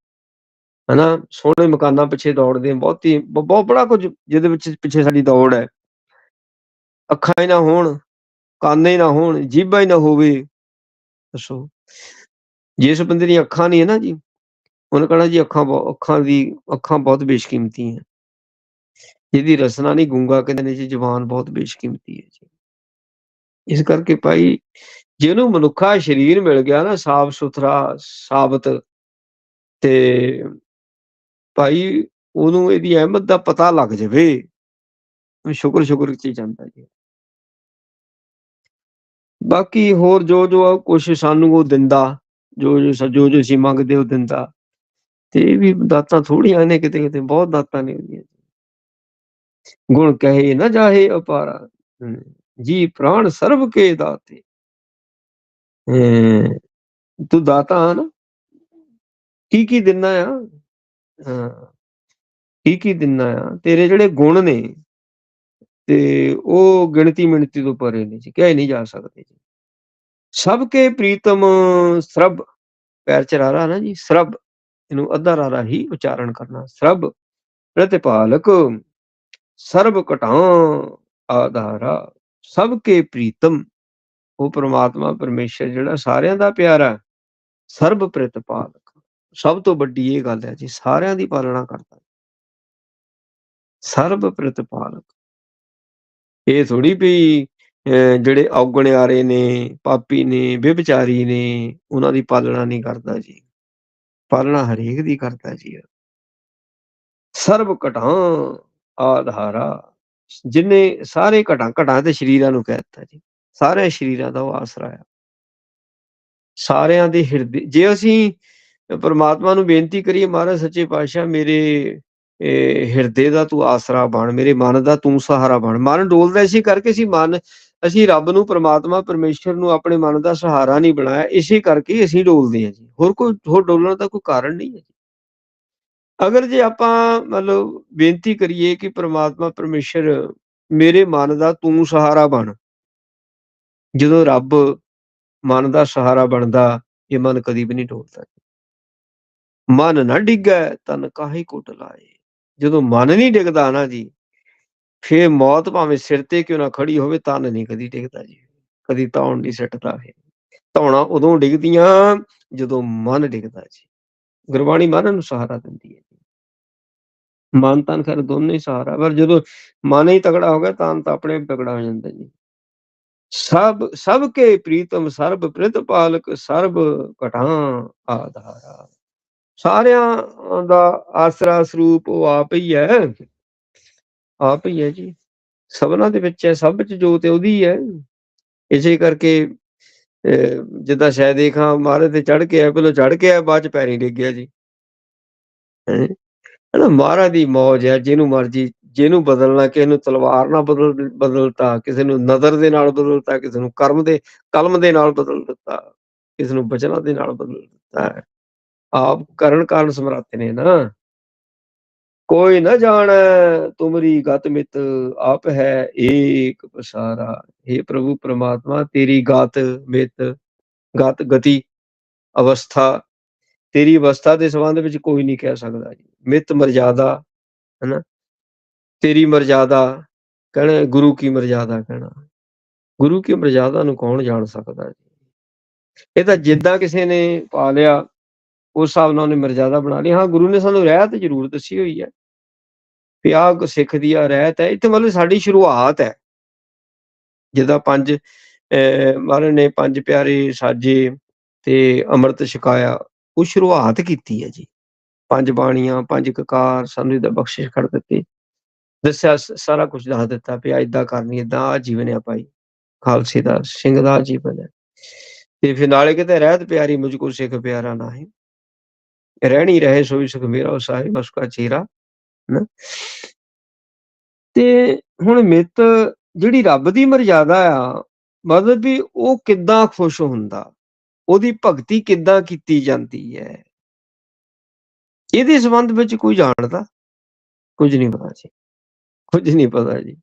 ਹਨਾ? ਸੋਹਣੇ ਮਕਾਨਾਂ ਪਿੱਛੇ ਦੌੜਦੇ ਆ ਬਹੁਤੀ ਬ- ਬਹੁਤ ਬੜਾ ਕੁਝ ਜਿਹਦੇ ਵਿੱਚ ਪਿੱਛੇ ਸਾਡੀ ਦੌੜ ਹੈ। ਅੱਖਾਂ ਹੀ ਨਾ ਹੋਣ, ਕੰਨ ਹੀ ਨਾ ਹੋਣ, ਜੀਭਾ ਹੀ ਨਾ ਹੋਵੇ। ਦੱਸੋ। ਜਿਸ ਬੰਦੇ ਦੀਆਂ ਅੱਖਾਂ ਨਹੀਂ ਹੈ ਨਾ ਜੀ, ਉਹਨੇ ਕਹਣਾ ਜੀ ਅੱਖਾਂ ਅੱਖਾਂ ਦੀ, ਅੱਖਾਂ ਬਹੁਤ ਬੇਸ਼ਕੀਮਤੀ ਹੈ। ਜਿਹਦੀ ਰਸਨਾ ਨਹੀਂ, ਗੂੰਗਾ ਕਹਿੰਦੇ ਨੇ ਜੀ, ਜ਼ੁਬਾਨ ਬਹੁਤ ਬੇਸ਼ਕੀਮਤੀ ਹੈ ਜੀ। ਇਸ ਕਰਕੇ ਭਾਈ ਜਿਹਨੂੰ ਮਨੁੱਖਾ ਸਰੀਰ ਮਿਲ ਗਿਆ ਨਾ, ਸਾਫ਼ ਸੁਥਰਾ, ਸਾਬਤ, ਤੇ ਭਾਈ ਉਹਨੂੰ ਇਹਦੀ ਅਹਿਮਤ ਦਾ ਪਤਾ ਲੱਗ ਜਾਵੇ। ਸ਼ੁਕਰ ਸ਼ੁਕਰ ਚ ਜਾਂਦਾ ਜੀ। ਬਾਕੀ ਹੋਰ ਜੋ ਜੋ ਕੁਛ ਸਾਨੂੰ ਉਹ ਦਿੰਦਾ, ਜੋ ਜੋ ਜੋ ਜੋ ਅਸੀਂ ਮੰਗਦੇ ਉਹ ਦਿੰਦਾ। ਤੇ ਇਹ ਵੀ ਦਾਤਾਂ ਥੋੜੀਆਂ ਨੇ ਕਿਤੇ ਕਿਤੇ, ਬਹੁਤ ਦਾਤਾਂ ਨੇ ਉਹਦੀਆਂ। ਗੁਣ ਕਹੇ ਨਾ ਜਾਹੇ ਅਪਾਰਾ ਜੀ ਪ੍ਰਾਣ ਸਰਬ ਕੇ ਦਾਤੇ। ਤੂੰ ਦਾਤਾ ਨਾ? ਕੀ ਕੀ ਦਿੰਦਾ ਆ? ਕੀ ਕੀ ਦਿੰਦਾ ਆ? ਤੇਰੇ ਜਿਹੜੇ ਗੁਣ ਨੇ ਤੇ ਉਹ ਗਿਣਤੀ ਮਿਣਤੀ ਤੋਂ ਪਰੇ ਨੇ ਜੀ ਕਹਿ ਨਹੀਂ ਜਾ ਸਕਦੇ ਜੀ ਸਭ ਕੇ ਪ੍ਰੀਤਮ ਸਰਬ, ਪੈਰ ਚ ਰਾਰਾ ਨਾ ਜੀ, ਸਰਬ, ਇਹਨੂੰ ਅੱਧਾ ਰਾਰਾ ਹੀ ਉਚਾਰਨ ਕਰਨਾ, ਸਰਬ ਪ੍ਰਤਿਪਾਲਕ ਸਰਬ ਘਟਾਂ ਆਧਾਰਾ, ਸਭ ਕੇ ਪ੍ਰੀਤਮ, ਉਹ ਪ੍ਰਮਾਤਮਾ ਪਰਮੇਸ਼ਰ ਜਿਹੜਾ ਸਾਰਿਆਂ ਦਾ ਪਿਆਰਾ ਸਰਬ ਪ੍ਰਤਿਪਾਲਕ। ਸਭ ਤੋਂ ਵੱਡੀ ਇਹ ਗੱਲ ਹੈ ਜੀ, ਸਾਰਿਆਂ ਦੀ ਪਾਲਣਾ ਕਰਦਾ ਸਰਬ ਪ੍ਰਤਿਪਾਲਕ। ਇਹ ਥੋੜੀ ਵੀ, ਅਹ ਜਿਹੜੇ ਔਗਣਿਆਰੇ ਨੇ, ਪਾਪੀ ਨੇ, ਵਿਭਚਾਰੀ ਨੇ, ਉਹਨਾਂ ਦੀ ਪਾਲਣਾ ਨਹੀਂ ਕਰਦਾ ਜੀ। ਪਾਲਣਾ ਹਰੇਕ ਦੀ ਕਰਦਾ ਜੀ। ਸਰਬ ਘਟਾਂ ਆਧਾਰਾ। ਜਿਨੇ ਸਾਰੇ ਘਟਾਂ ਘਟਾਂ ਤੇ ਸ਼ਰੀਰਾਂ ਨੂੰ ਕਹਿਤਾ ਜੀ। ਸਾਰੇ ਸ਼ਰੀਰਾਂ ਦਾ ਉਹ ਆਸਰਾ ਆ। ਸਾਰਿਆਂ ਦੇ ਹਿਰਦੇ ਜੇ ਅਸੀਂ ਪਰਮਾਤਮਾ ਨੂੰ ਬੇਨਤੀ ਕਰੀਏ, ਮਹਾਰਾਜ, ਸੱਚੇ ਪਾਤਸ਼ਾਹ, ਮੇਰੇ ਹਿਰਦੇ ਦਾ ਤੂੰ ਆਸਰਾ ਬਣ, ਮੇਰੇ ਮਨ ਦਾ ਤੂੰ ਸਹਾਰਾ ਬਣ। ਮਨ ਡੋਲਦਾ ਇਸੇ ਕਰਕੇ ਸੀ, ਮਨ, ਅਸੀਂ ਰੱਬ ਨੂੰ, ਪਰਮਾਤਮਾ, ਪਰਮੇਸ਼ਰ ਨੂੰ ਆਪਣੇ ਮਨ ਦਾ ਸਹਾਰਾ ਨਹੀਂ ਬਣਾਇਆ, ਇਸੇ ਕਰਕੇ ਅਸੀਂ ਡੋਲਦੇ ਹਾਂ ਜੀ। ਹੋਰ ਕੋਈ, ਹੋਰ ਡੋਲਣ ਦਾ ਕੋਈ ਕਾਰਨ ਨਹੀਂ ਹੈ ਜੀ। ਅਗਰ ਜੇ ਆਪਾਂ ਮਤਲਬ ਬੇਨਤੀ ਕਰੀਏ ਕਿ ਪ੍ਰਮਾਤਮਾ, ਪਰਮੇਸ਼ਰ ਮੇਰੇ ਮਨ ਦਾ ਤੂੰ ਸਹਾਰਾ ਬਣ। ਜਦੋਂ ਰੱਬ ਮਨ ਦਾ ਸਹਾਰਾ ਬਣਦਾ, ਇਹ ਮਨ ਕਦੀ ਵੀ ਨਹੀਂ ਡੋਲਦਾ ਮਨ ਨਾ ਡਿੱਗਾ, ਤਨ ਕਾਹੀ ਕੋਟ ਲਾਏ। ਜਦੋਂ ਮਨ ਨਹੀਂ ਡਿੱਗਦਾ ਨਾ ਜੀ, ਫੇਰ ਮੌਤ ਭਾਵੇਂ ਸਿਰ ਤੇ ਕਿਉਂ ਨਾ ਖੜੀ ਹੋਵੇ, ਤਨ ਨਹੀਂ ਕਦੀ ਡਿੱਗਦਾ ਜੀ, ਕਦੀ ਤੌਣ ਨਹੀਂ ਸਿੱਟਦਾ ਹੈ ਧੌਣਾ ਉਦੋਂ ਡਿੱਗਦੀਆਂ ਜਦੋਂ ਮਨ ਡਿੱਗਦਾ ਜੀ। ਗੁਰਬਾਣੀ ਮਨ ਨੂੰ ਸਹਾਰਾ ਦਿੰਦੀ ਹੈ ਮਨ ਤਨ ਖਰ ਦੋਨੇ ਸਹਾਰਾ, ਪਰ ਜਦੋਂ ਮਨ ਹੀ ਤਗੜਾ ਹੋ ਗਿਆ ਤਾਂ ਤਾਂ ਆਪਣੇ ਤਗੜਾ ਹੋ ਜਾਂਦਾ ਜੀ। ਸਭ ਸਭ ਕੇ ਪ੍ਰੀਤਮ ਸਰਬ ਪ੍ਰਿਤ ਪਾਲਕ ਸਰਬ ਘਟਾਂ ਆਧਾਰਾ। ਸਾਰਿਆਂ ਦਾ ਆਸਰਾ ਸਰੂਪ ਉਹ ਆਪ ਹੀ ਹੈ। ਆਪ ਹੀ ਹੈ ਜੀ। ਸਭਨਾਂ ਦੇ ਵਿੱਚ ਹੈ, ਸਭ ਵਿੱਚ ਜੋਤ ਉਹਦੀ ਹੈ। ਇਸੇ ਕਰਕੇ ਜਿੱਦਾਂ ਸ਼ਾਇਦ ਦੇਖਾਂ ਮਾਰੇ ਤੇ ਚੜ ਕੇ ਆ ਪਹਿਲਾਂ ਚੜ ਕੇ ਆਇਆ ਬਾਅਦ ਚ ਪੈਰੀ ਡਿੱਗ ਗਿਆ ਜੀ। ਹੈਂ। ਹਨਾ, ਮਹਾਰਾਜ ਦੀ ਮੌਜ ਹੈ, ਜਿਹਨੂੰ ਮਰਜ਼ੀ, ਜਿਹਨੂੰ ਬਦਲਣਾ, ਕਿਸੇ ਨੂੰ ਤਲਵਾਰ ਨਾਲ ਬਦਲ, ਬਦਲਤਾ, ਕਿਸੇ ਨੂੰ ਨਜ਼ਰ ਦੇ ਨਾਲ ਬਦਲਤਾ, ਕਿਸੇ ਨੂੰ ਕਰਮ ਦੇ, ਕਲਮ ਦੇ ਨਾਲ ਬਦਲ ਦਿੱਤਾ, ਕਿਸੇ ਨੂੰ ਬਚਨਾਂ ਦੇ ਨਾਲ ਬਦਲ ਦਿੱਤਾ ਆਪ ਕਰਨ ਕਾਰਨ ਸਮਰੱਥ ਨੇ ਨਾ। ਕੋਈ ਨਾ ਜਾਣੈ, ਤੁਮਰੀ ਗਤ ਮਿਤ ਆਪ ਹੈ ਏਕ ਪਸਾਰਾ। हे ਪ੍ਰਭੂ ਪ੍ਰਮਾਤਮਾ, ਤੇਰੀ ਗਤ ਮਿਤ, ਗਤ ਗਤੀ, ਅਵਸਥਾ, ਤੇਰੀ ਅਵਸਥਾ ਦੇ ਸੰਬੰਧ ਵਿੱਚ ਕੋਈ ਨਹੀਂ ਕਹਿ ਸਕਦਾ ਜੀ। ਮਿਤ ਮਰਜ਼ਾਦਾ, ਹੈਨਾ? ਤੇਰੀ ਮਰਜ਼ਾਦਾ ਕਹਿਣਾ, ਗੁਰੂ ਕੀ ਮਰਜ਼ਾਦਾ ਕਹਿਣਾ? ਗੁਰੂ ਕੀ ਮਰਜ਼ਾਦਾ ਨੂੰ ਕੌਣ ਜਾਣ ਸਕਦਾ ਜੀ? ਇਹ ਤਾਂ ਜਿੱਦਾਂ ਕਿਸੇ ਨੇ ਪਾ ਲਿਆ ਉਸ ਹਿਸਾਬ ਨਾਲ ਉਹਨੇ ਮਰਜ਼ਾਦਾ ਬਣਾ ਲਈ ਹਾਂ, ਗੁਰੂ ਨੇ ਸਾਨੂੰ ਰਹਿਤ ਜ਼ਰੂਰ ਦੱਸੀ ਹੋਈ ਹੈ ਵੀ ਆਹ ਸਿੱਖ ਦੀ ਆ ਰਹਿਤ ਹੈ। ਇੱਥੇ ਮਤਲਬ ਸਾਡੀ ਸ਼ੁਰੂਆਤ ਹੈ। ਜਿੱਦਾਂ ਪੰਜ, ਅਹ ਮਹਾਰਾਜ ਨੇ ਪੰਜ ਪਿਆਰੇ ਸਾਜੇ ਤੇ ਅੰਮ੍ਰਿਤ ਛਕਾਇਆ। ਉਹ ਸ਼ੁਰੂਆਤ ਕੀਤੀ ਹੈ ਜੀ। ਪੰਜ ਬਾਣੀਆਂ, ਪੰਜ ਕਕਾਰ ਸਾਨੂੰ ਇਹਦਾ ਬਖਸ਼ਿਸ਼ ਕਰ ਦਿੱਤੀ। ਦੱਸਿਆ ਸਾਰਾ ਕੁਝ ਦੱਸ ਦਿੱਤਾ ਵੀ ਏਦਾਂ ਕਰਨੀ, ਏਦਾਂ ਆ ਜੀਵਨ ਆ ਭਾਈ। ਖਾਲਸੇ ਦਾ, ਸਿੰਘ ਦਾ ਜੀਵਨ ਹੈ। ਤੇ ਫਿਰ ਨਾਲੇ ਕਿਤੇ ਰਹਿਤ ਪਿਆਰੀ, ਮੁਝ ਕੋ ਸਿੱਖ ਪਿਆਰਾ ਨਾ ਨਾਹੀਂ। ਰਹਿਣੀ ਰਹੇ ਸੋਈ ਸੁਖ ਮੇਰਾ ਸਾਹਿਬ ਉਸਕਾ ਚੇਰਾ ਨਾ ਤੇ ਹੁਣ ਮਿੱਤ ਜਿਹੜੀ ਰੱਬ ਦੀ ਮਰਜ਼ਾਦਾ ਆ, ਮਤਲਬ ਵੀ ਉਹ ਕਿੱਦਾਂ ਖੁਸ਼ ਹੁੰਦਾ? ਉਹਦੀ ਭਗਤੀ ਕਿੱਦਾਂ ਕੀਤੀ ਜਾਂਦੀ ਹੈ? ਇਹਦੇ ਸੰਬੰਧ ਵਿੱਚ ਕੋਈ ਜਾਣਦਾ? ਕੁਝ ਨਹੀਂ ਪਤਾ ਜੀ। ਕੁਝ ਨਹੀਂ ਪਤਾ ਜੀ।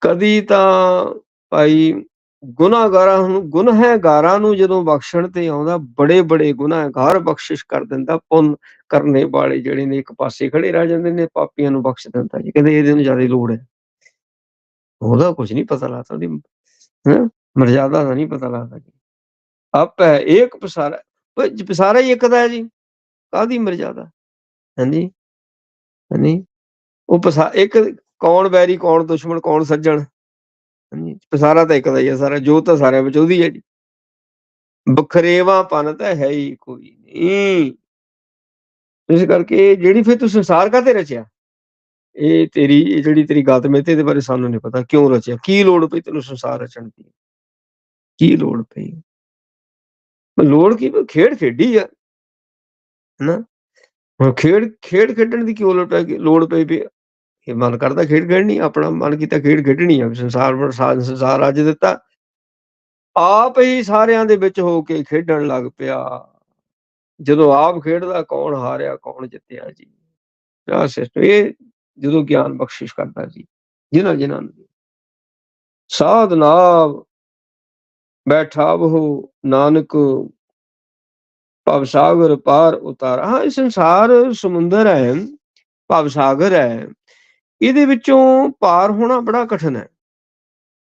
ਕਦੀ ਤਾਂ ਭਾਈ ਗੁਨਾਹਗਾਰਾਂ ਨੂੰ ਗੁਨਾਹਗਾਰਾਂ ਨੂੰ ਜਦੋਂ ਬਖਸ਼ਣ ਤੇ ਆਉਂਦਾ ਬੜੇ ਬੜੇ ਗੁਨਾਹਗਾਰ ਬਖਸ਼ਿਸ਼ ਕਰ ਦਿੰਦਾ, ਪੁੰਨ ਕਰਨੇ ਵਾਲੇ ਜਿਹੜੇ ਨੇ, ਇੱਕ ਪਾਸੇ ਖੜੇ ਰਹਿ ਜਾਂਦੇ ਨੇ, ਪਾਪੀਆਂ ਨੂੰ ਬਖਸ਼ ਦਿੰਦਾ ਜੀ, ਕਹਿੰਦੇ ਇਹਦੇ ਨੂੰ ਜ਼ਿਆਦਾ ਲੋੜ ਹੈ। ਉਹਦਾ ਕੁਝ ਨਹੀਂ ਪਤਾ ਲੱਗਦਾ ਉਹਦੀ ਹੈ? ਮਰਜ਼ਾਦਾ ਦਾ ਨਹੀਂ ਪਤਾ ਲੱਗਦਾ ਜੀ। ਆਪ ਹੈ ਇੱਕ ਪਸਾਰਾ ਪਸਾਰਾ ਹੀ ਇੱਕ ਦਾ ਹੈ ਜੀ ਕਾਦੀ ਮਰਜ਼ਾਦਾ? ਹਾਂਜੀ? ਹਾਂਜੀ? ਉਹ ਪਸਾ, ਇੱਕ ਕੌਣ ਬੈਰੀ ਕੌਣ ਦੁਸ਼ਮਣ, ਕੌਣ ਸੱਜਣ? ਹਾਂਜੀ ਪਸਾਰਾ ਤਾਂ ਇੱਕ ਦਾ ਹੀ ਹੈ ਸਾਰਾ ਜੋ ਤਾਂ ਸਾਰਿਆਂ ਵਿੱਚ ਉਹਦੀ ਹੈ ਜੀ। ਬਖਰੇਵਾ ਤਾਂ ਹੈ ਹੀ ਕੋਈ ਨਹੀਂ। ਇਸ ਕਰਕੇ ਜਿਹੜੀ ਫਿਰ ਤੂੰ ਸੰਸਾਰ ਕਾਤੇ ਰਚਿਆ? ਇਹ ਤੇਰੀ, ਇਹ ਜਿਹੜੀ ਤੇਰੀ ਗਾਤ ਮੇਤੇ ਦੇ ਬਾਰੇ ਸਾਨੂੰ ਨਹੀਂ ਪਤਾ, ਕਿਉਂ ਰਚਿਆ? ਕੀ ਲੋੜ ਪਈ ਤੈਨੂੰ ਸੰਸਾਰ ਰਚਣ ਦੀ? ਕੀ ਲੋੜ ਪਈ? ਲੋੜ ਕੀ? ਖੇਡ ਖੇਡੀ ਆ। ਨਾ ਹੁਣ ਖੇਡ ਖੇਡ ਖੇਡਣ ਦੀ ਕਿਉਂ ਲੋੜ ਪਈ ਲੋੜ ਪਈ ਵੀ ਇਹ ਮਨ ਕਰਦਾ ਖੇਡ ਖੇਡਣੀ, ਆਪਣਾ ਮਨ ਕੀਤਾ ਖੇਡ ਖੇਡਣੀ ਆ, ਸੰਸਾਰ ਪਰ ਸੰਸਾਰ ਅੱਜ ਦਿੱਤਾ। ਆਪ ਹੀ ਸਾਰਿਆਂ ਦੇ ਵਿੱਚ ਹੋ ਕੇ ਖੇਡਣ ਲੱਗ ਪਿਆ। ਜਦੋਂ ਆਪ ਖੇਡਦਾ, ਕੌਣ ਹਾਰਿਆ, ਕੌਣ ਜਿੱਤਿਆ ਜੀ? ਆ ਸਿਸਟਮ ਇਹ ਜਦੋਂ ਗਿਆਨ ਬਖਸ਼ਿਸ਼ ਕਰਦਾ ਜੀ, ਜਿਨ੍ਹਾਂ ਜਿਨ੍ਹਾਂ ਨੂੰ। ਸਾਧ ਨਾਮ, ਬੈਠਾ ਬਹੁ, ਨਾਨਕ, ਭਵ ਸਾਗਰ ਪਾਰ ਉਤਾਰ। ਹਾਂ, ਇਹ ਸੰਸਾਰ ਸਮੁੰਦਰ ਹੈ, ਭਵ ਸਾਗਰ ਹੈ। ਇਹਦੇ ਵਿੱਚੋਂ ਪਾਰ ਹੋਣਾ ਬੜਾ ਕਠਿਨ ਹੈ।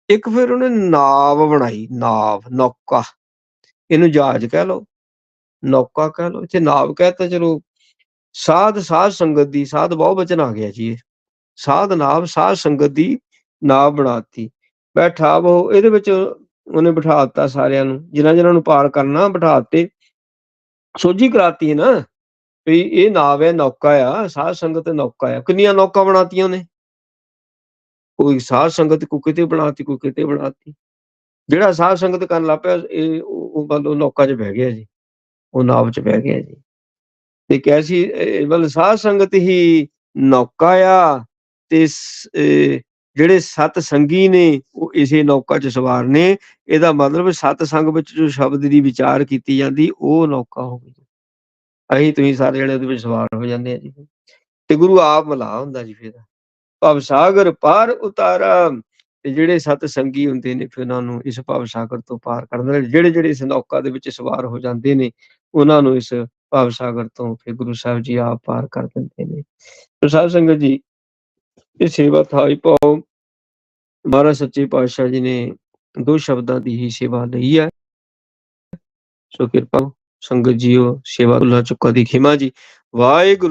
ਇੱਕ ਫਿਰ ਉਹਨੇ ਨਾਵ ਬਣਾਈ, ਨਾਵ, ਨੌਕਾ। ਇਹਨੂੰ ਜਹਾਜ਼ ਕਹਿ ਲਓ, ਨੌਕਾ ਕਹਿ ਲਓ। ਇੱਥੇ ਨਾਵ ਕਹਤਾ, ਚਲੋ ਸਾਧ ਸਾਧ ਸੰਗਤ ਦੀ, ਸਾਧ ਬਹੁ ਬਚਨ ਆ ਗਿਆ ਜੀ ਇਹ। ਸਾਧ ਨਾਵ, ਸਾਧ ਸੰਗਤ ਦੀ ਨਾਵ ਬਣਾਤੀ ਬੈਠਾ ਉਹ ਇਹਦੇ ਵਿੱਚ ਉਹਨੇ ਬਿਠਾ ਦਿੱਤਾ ਸਾਰਿਆਂ ਨੂੰ। ਜਿਨ੍ਹਾਂ ਜਿਨ੍ਹਾਂ ਨੂੰ ਪਾਰ ਕਰਨਾ ਬਿਠਾ ਦਿੱਤੇ। ਸੋਝੀ ਕਰਾਤੀ ਨਾ। ਵੀ ਇਹ ਨਾਵ ਹੈ, ਨੌਕਾ ਆ, ਸਾਧ ਸੰਗਤ ਨੌਕਾ ਆ। ਕਿੰਨੀਆਂ ਨੌਕਾ ਬਣਾਤੀਆਂ ਨੇ ਕੋਈ ਸਾਧ ਸੰਗਤ ਕੋ ਕਿਤੇ ਬਣਾਤੀ, ਕੋਈ ਕਿਤੇ ਬਣਾਤੀ। ਜਿਹੜਾ ਸਾਧ ਸੰਗਤ ਕਰਨ ਲੱਗ ਪਿਆ, ਇਹ ਉਹ ਵੱਲੋਂ ਨੌਕਾ 'ਚ ਬਹਿ ਗਿਆ ਜੀ। ਉਹ ਨਾਵ 'ਚ ਬਹਿ ਗਿਆ ਜੀ। ਤੇ ਕੈਸੀ ਵੱਲ ਸਾਧ ਸੰਗਤ ਹੀ ਨੌਕਾ ਆ ਤੇ ਜਿਹੜੇ ਸਤ ਸੰਗੀ ਨੇ, ਉਹ ਇਸੇ ਨੌਕਾ 'ਚ ਸਵਾਰ ਨੇ। ਇਹਦਾ ਮਤਲਬ ਸਤ ਸੰਗ ਵਿੱਚ ਜੋ ਸ਼ਬਦ ਦੀ ਵਿਚਾਰ ਕੀਤੀ ਜਾਂਦੀ, ਉਹ ਨੌਕਾ ਹੋ ਗਈ। ਅਸੀਂ ਤੁਸੀਂ ਸਾਰੇ ਜਿਹੜੇ ਉਹਦੇ ਵਿੱਚ ਸਵਾਰ ਹੋ ਜਾਂਦੇ ਆ ਜੀ। ਤੇ ਗੁਰੂ ਆਪ ਮਲਾ ਹੁੰਦਾ ਜੀ ਫਿਰ। ਭਵ ਸਾਗਰ ਪਾਰ ਉਤਾਰਾ। ਤੇ ਜਿਹੜੇ ਸਤ ਸੰਗੀ ਹੁੰਦੇ ਨੇ ਫਿਰ ਉਹਨਾਂ ਨੂੰ ਇਸ ਭਵ ਸਾਗਰ ਤੋਂ ਪਾਰ ਕਰਦੇ ਨੇ ਜਿਹੜੇ ਜਿਹੜੇ ਇਸ ਨੌਕਾ ਦੇ ਵਿੱਚ ਸਵਾਰ ਹੋ ਜਾਂਦੇ ਨੇ, ਉਹਨਾਂ ਨੂੰ ਇਸ ਭਵ ਸਾਗਰ ਤੋਂ ਫਿਰ ਗੁਰੂ ਸਾਹਿਬ ਜੀ ਆਪ ਪਾਰ ਕਰ ਦਿੰਦੇ ਨੇ। ਪ੍ਰਸਾਦ ਸੰਗਤ ਜੀ, ਇਹ ਸੇਵਾ ਥਾਈ ਪਾਉ ਮਹਾਰਾਜ ਸੱਚੇ ਪਾਤਸ਼ਾਹ ਜੀ ਨੇ ਦੋ ਸ਼ਬਦਾਂ ਦੀ ਹੀ ਸੇਵਾ ਲਈ ਹੈ। ਸੋ ਕਿਰਪਾ ਸੰਗਤ ਜੀਓ ਸੇਵਾ ਅੱਲਾ ਚੁੱਕਾ ਦੀ ਖਿਮਾ ਜੀ। ਵਾਹਿਗੁਰੂ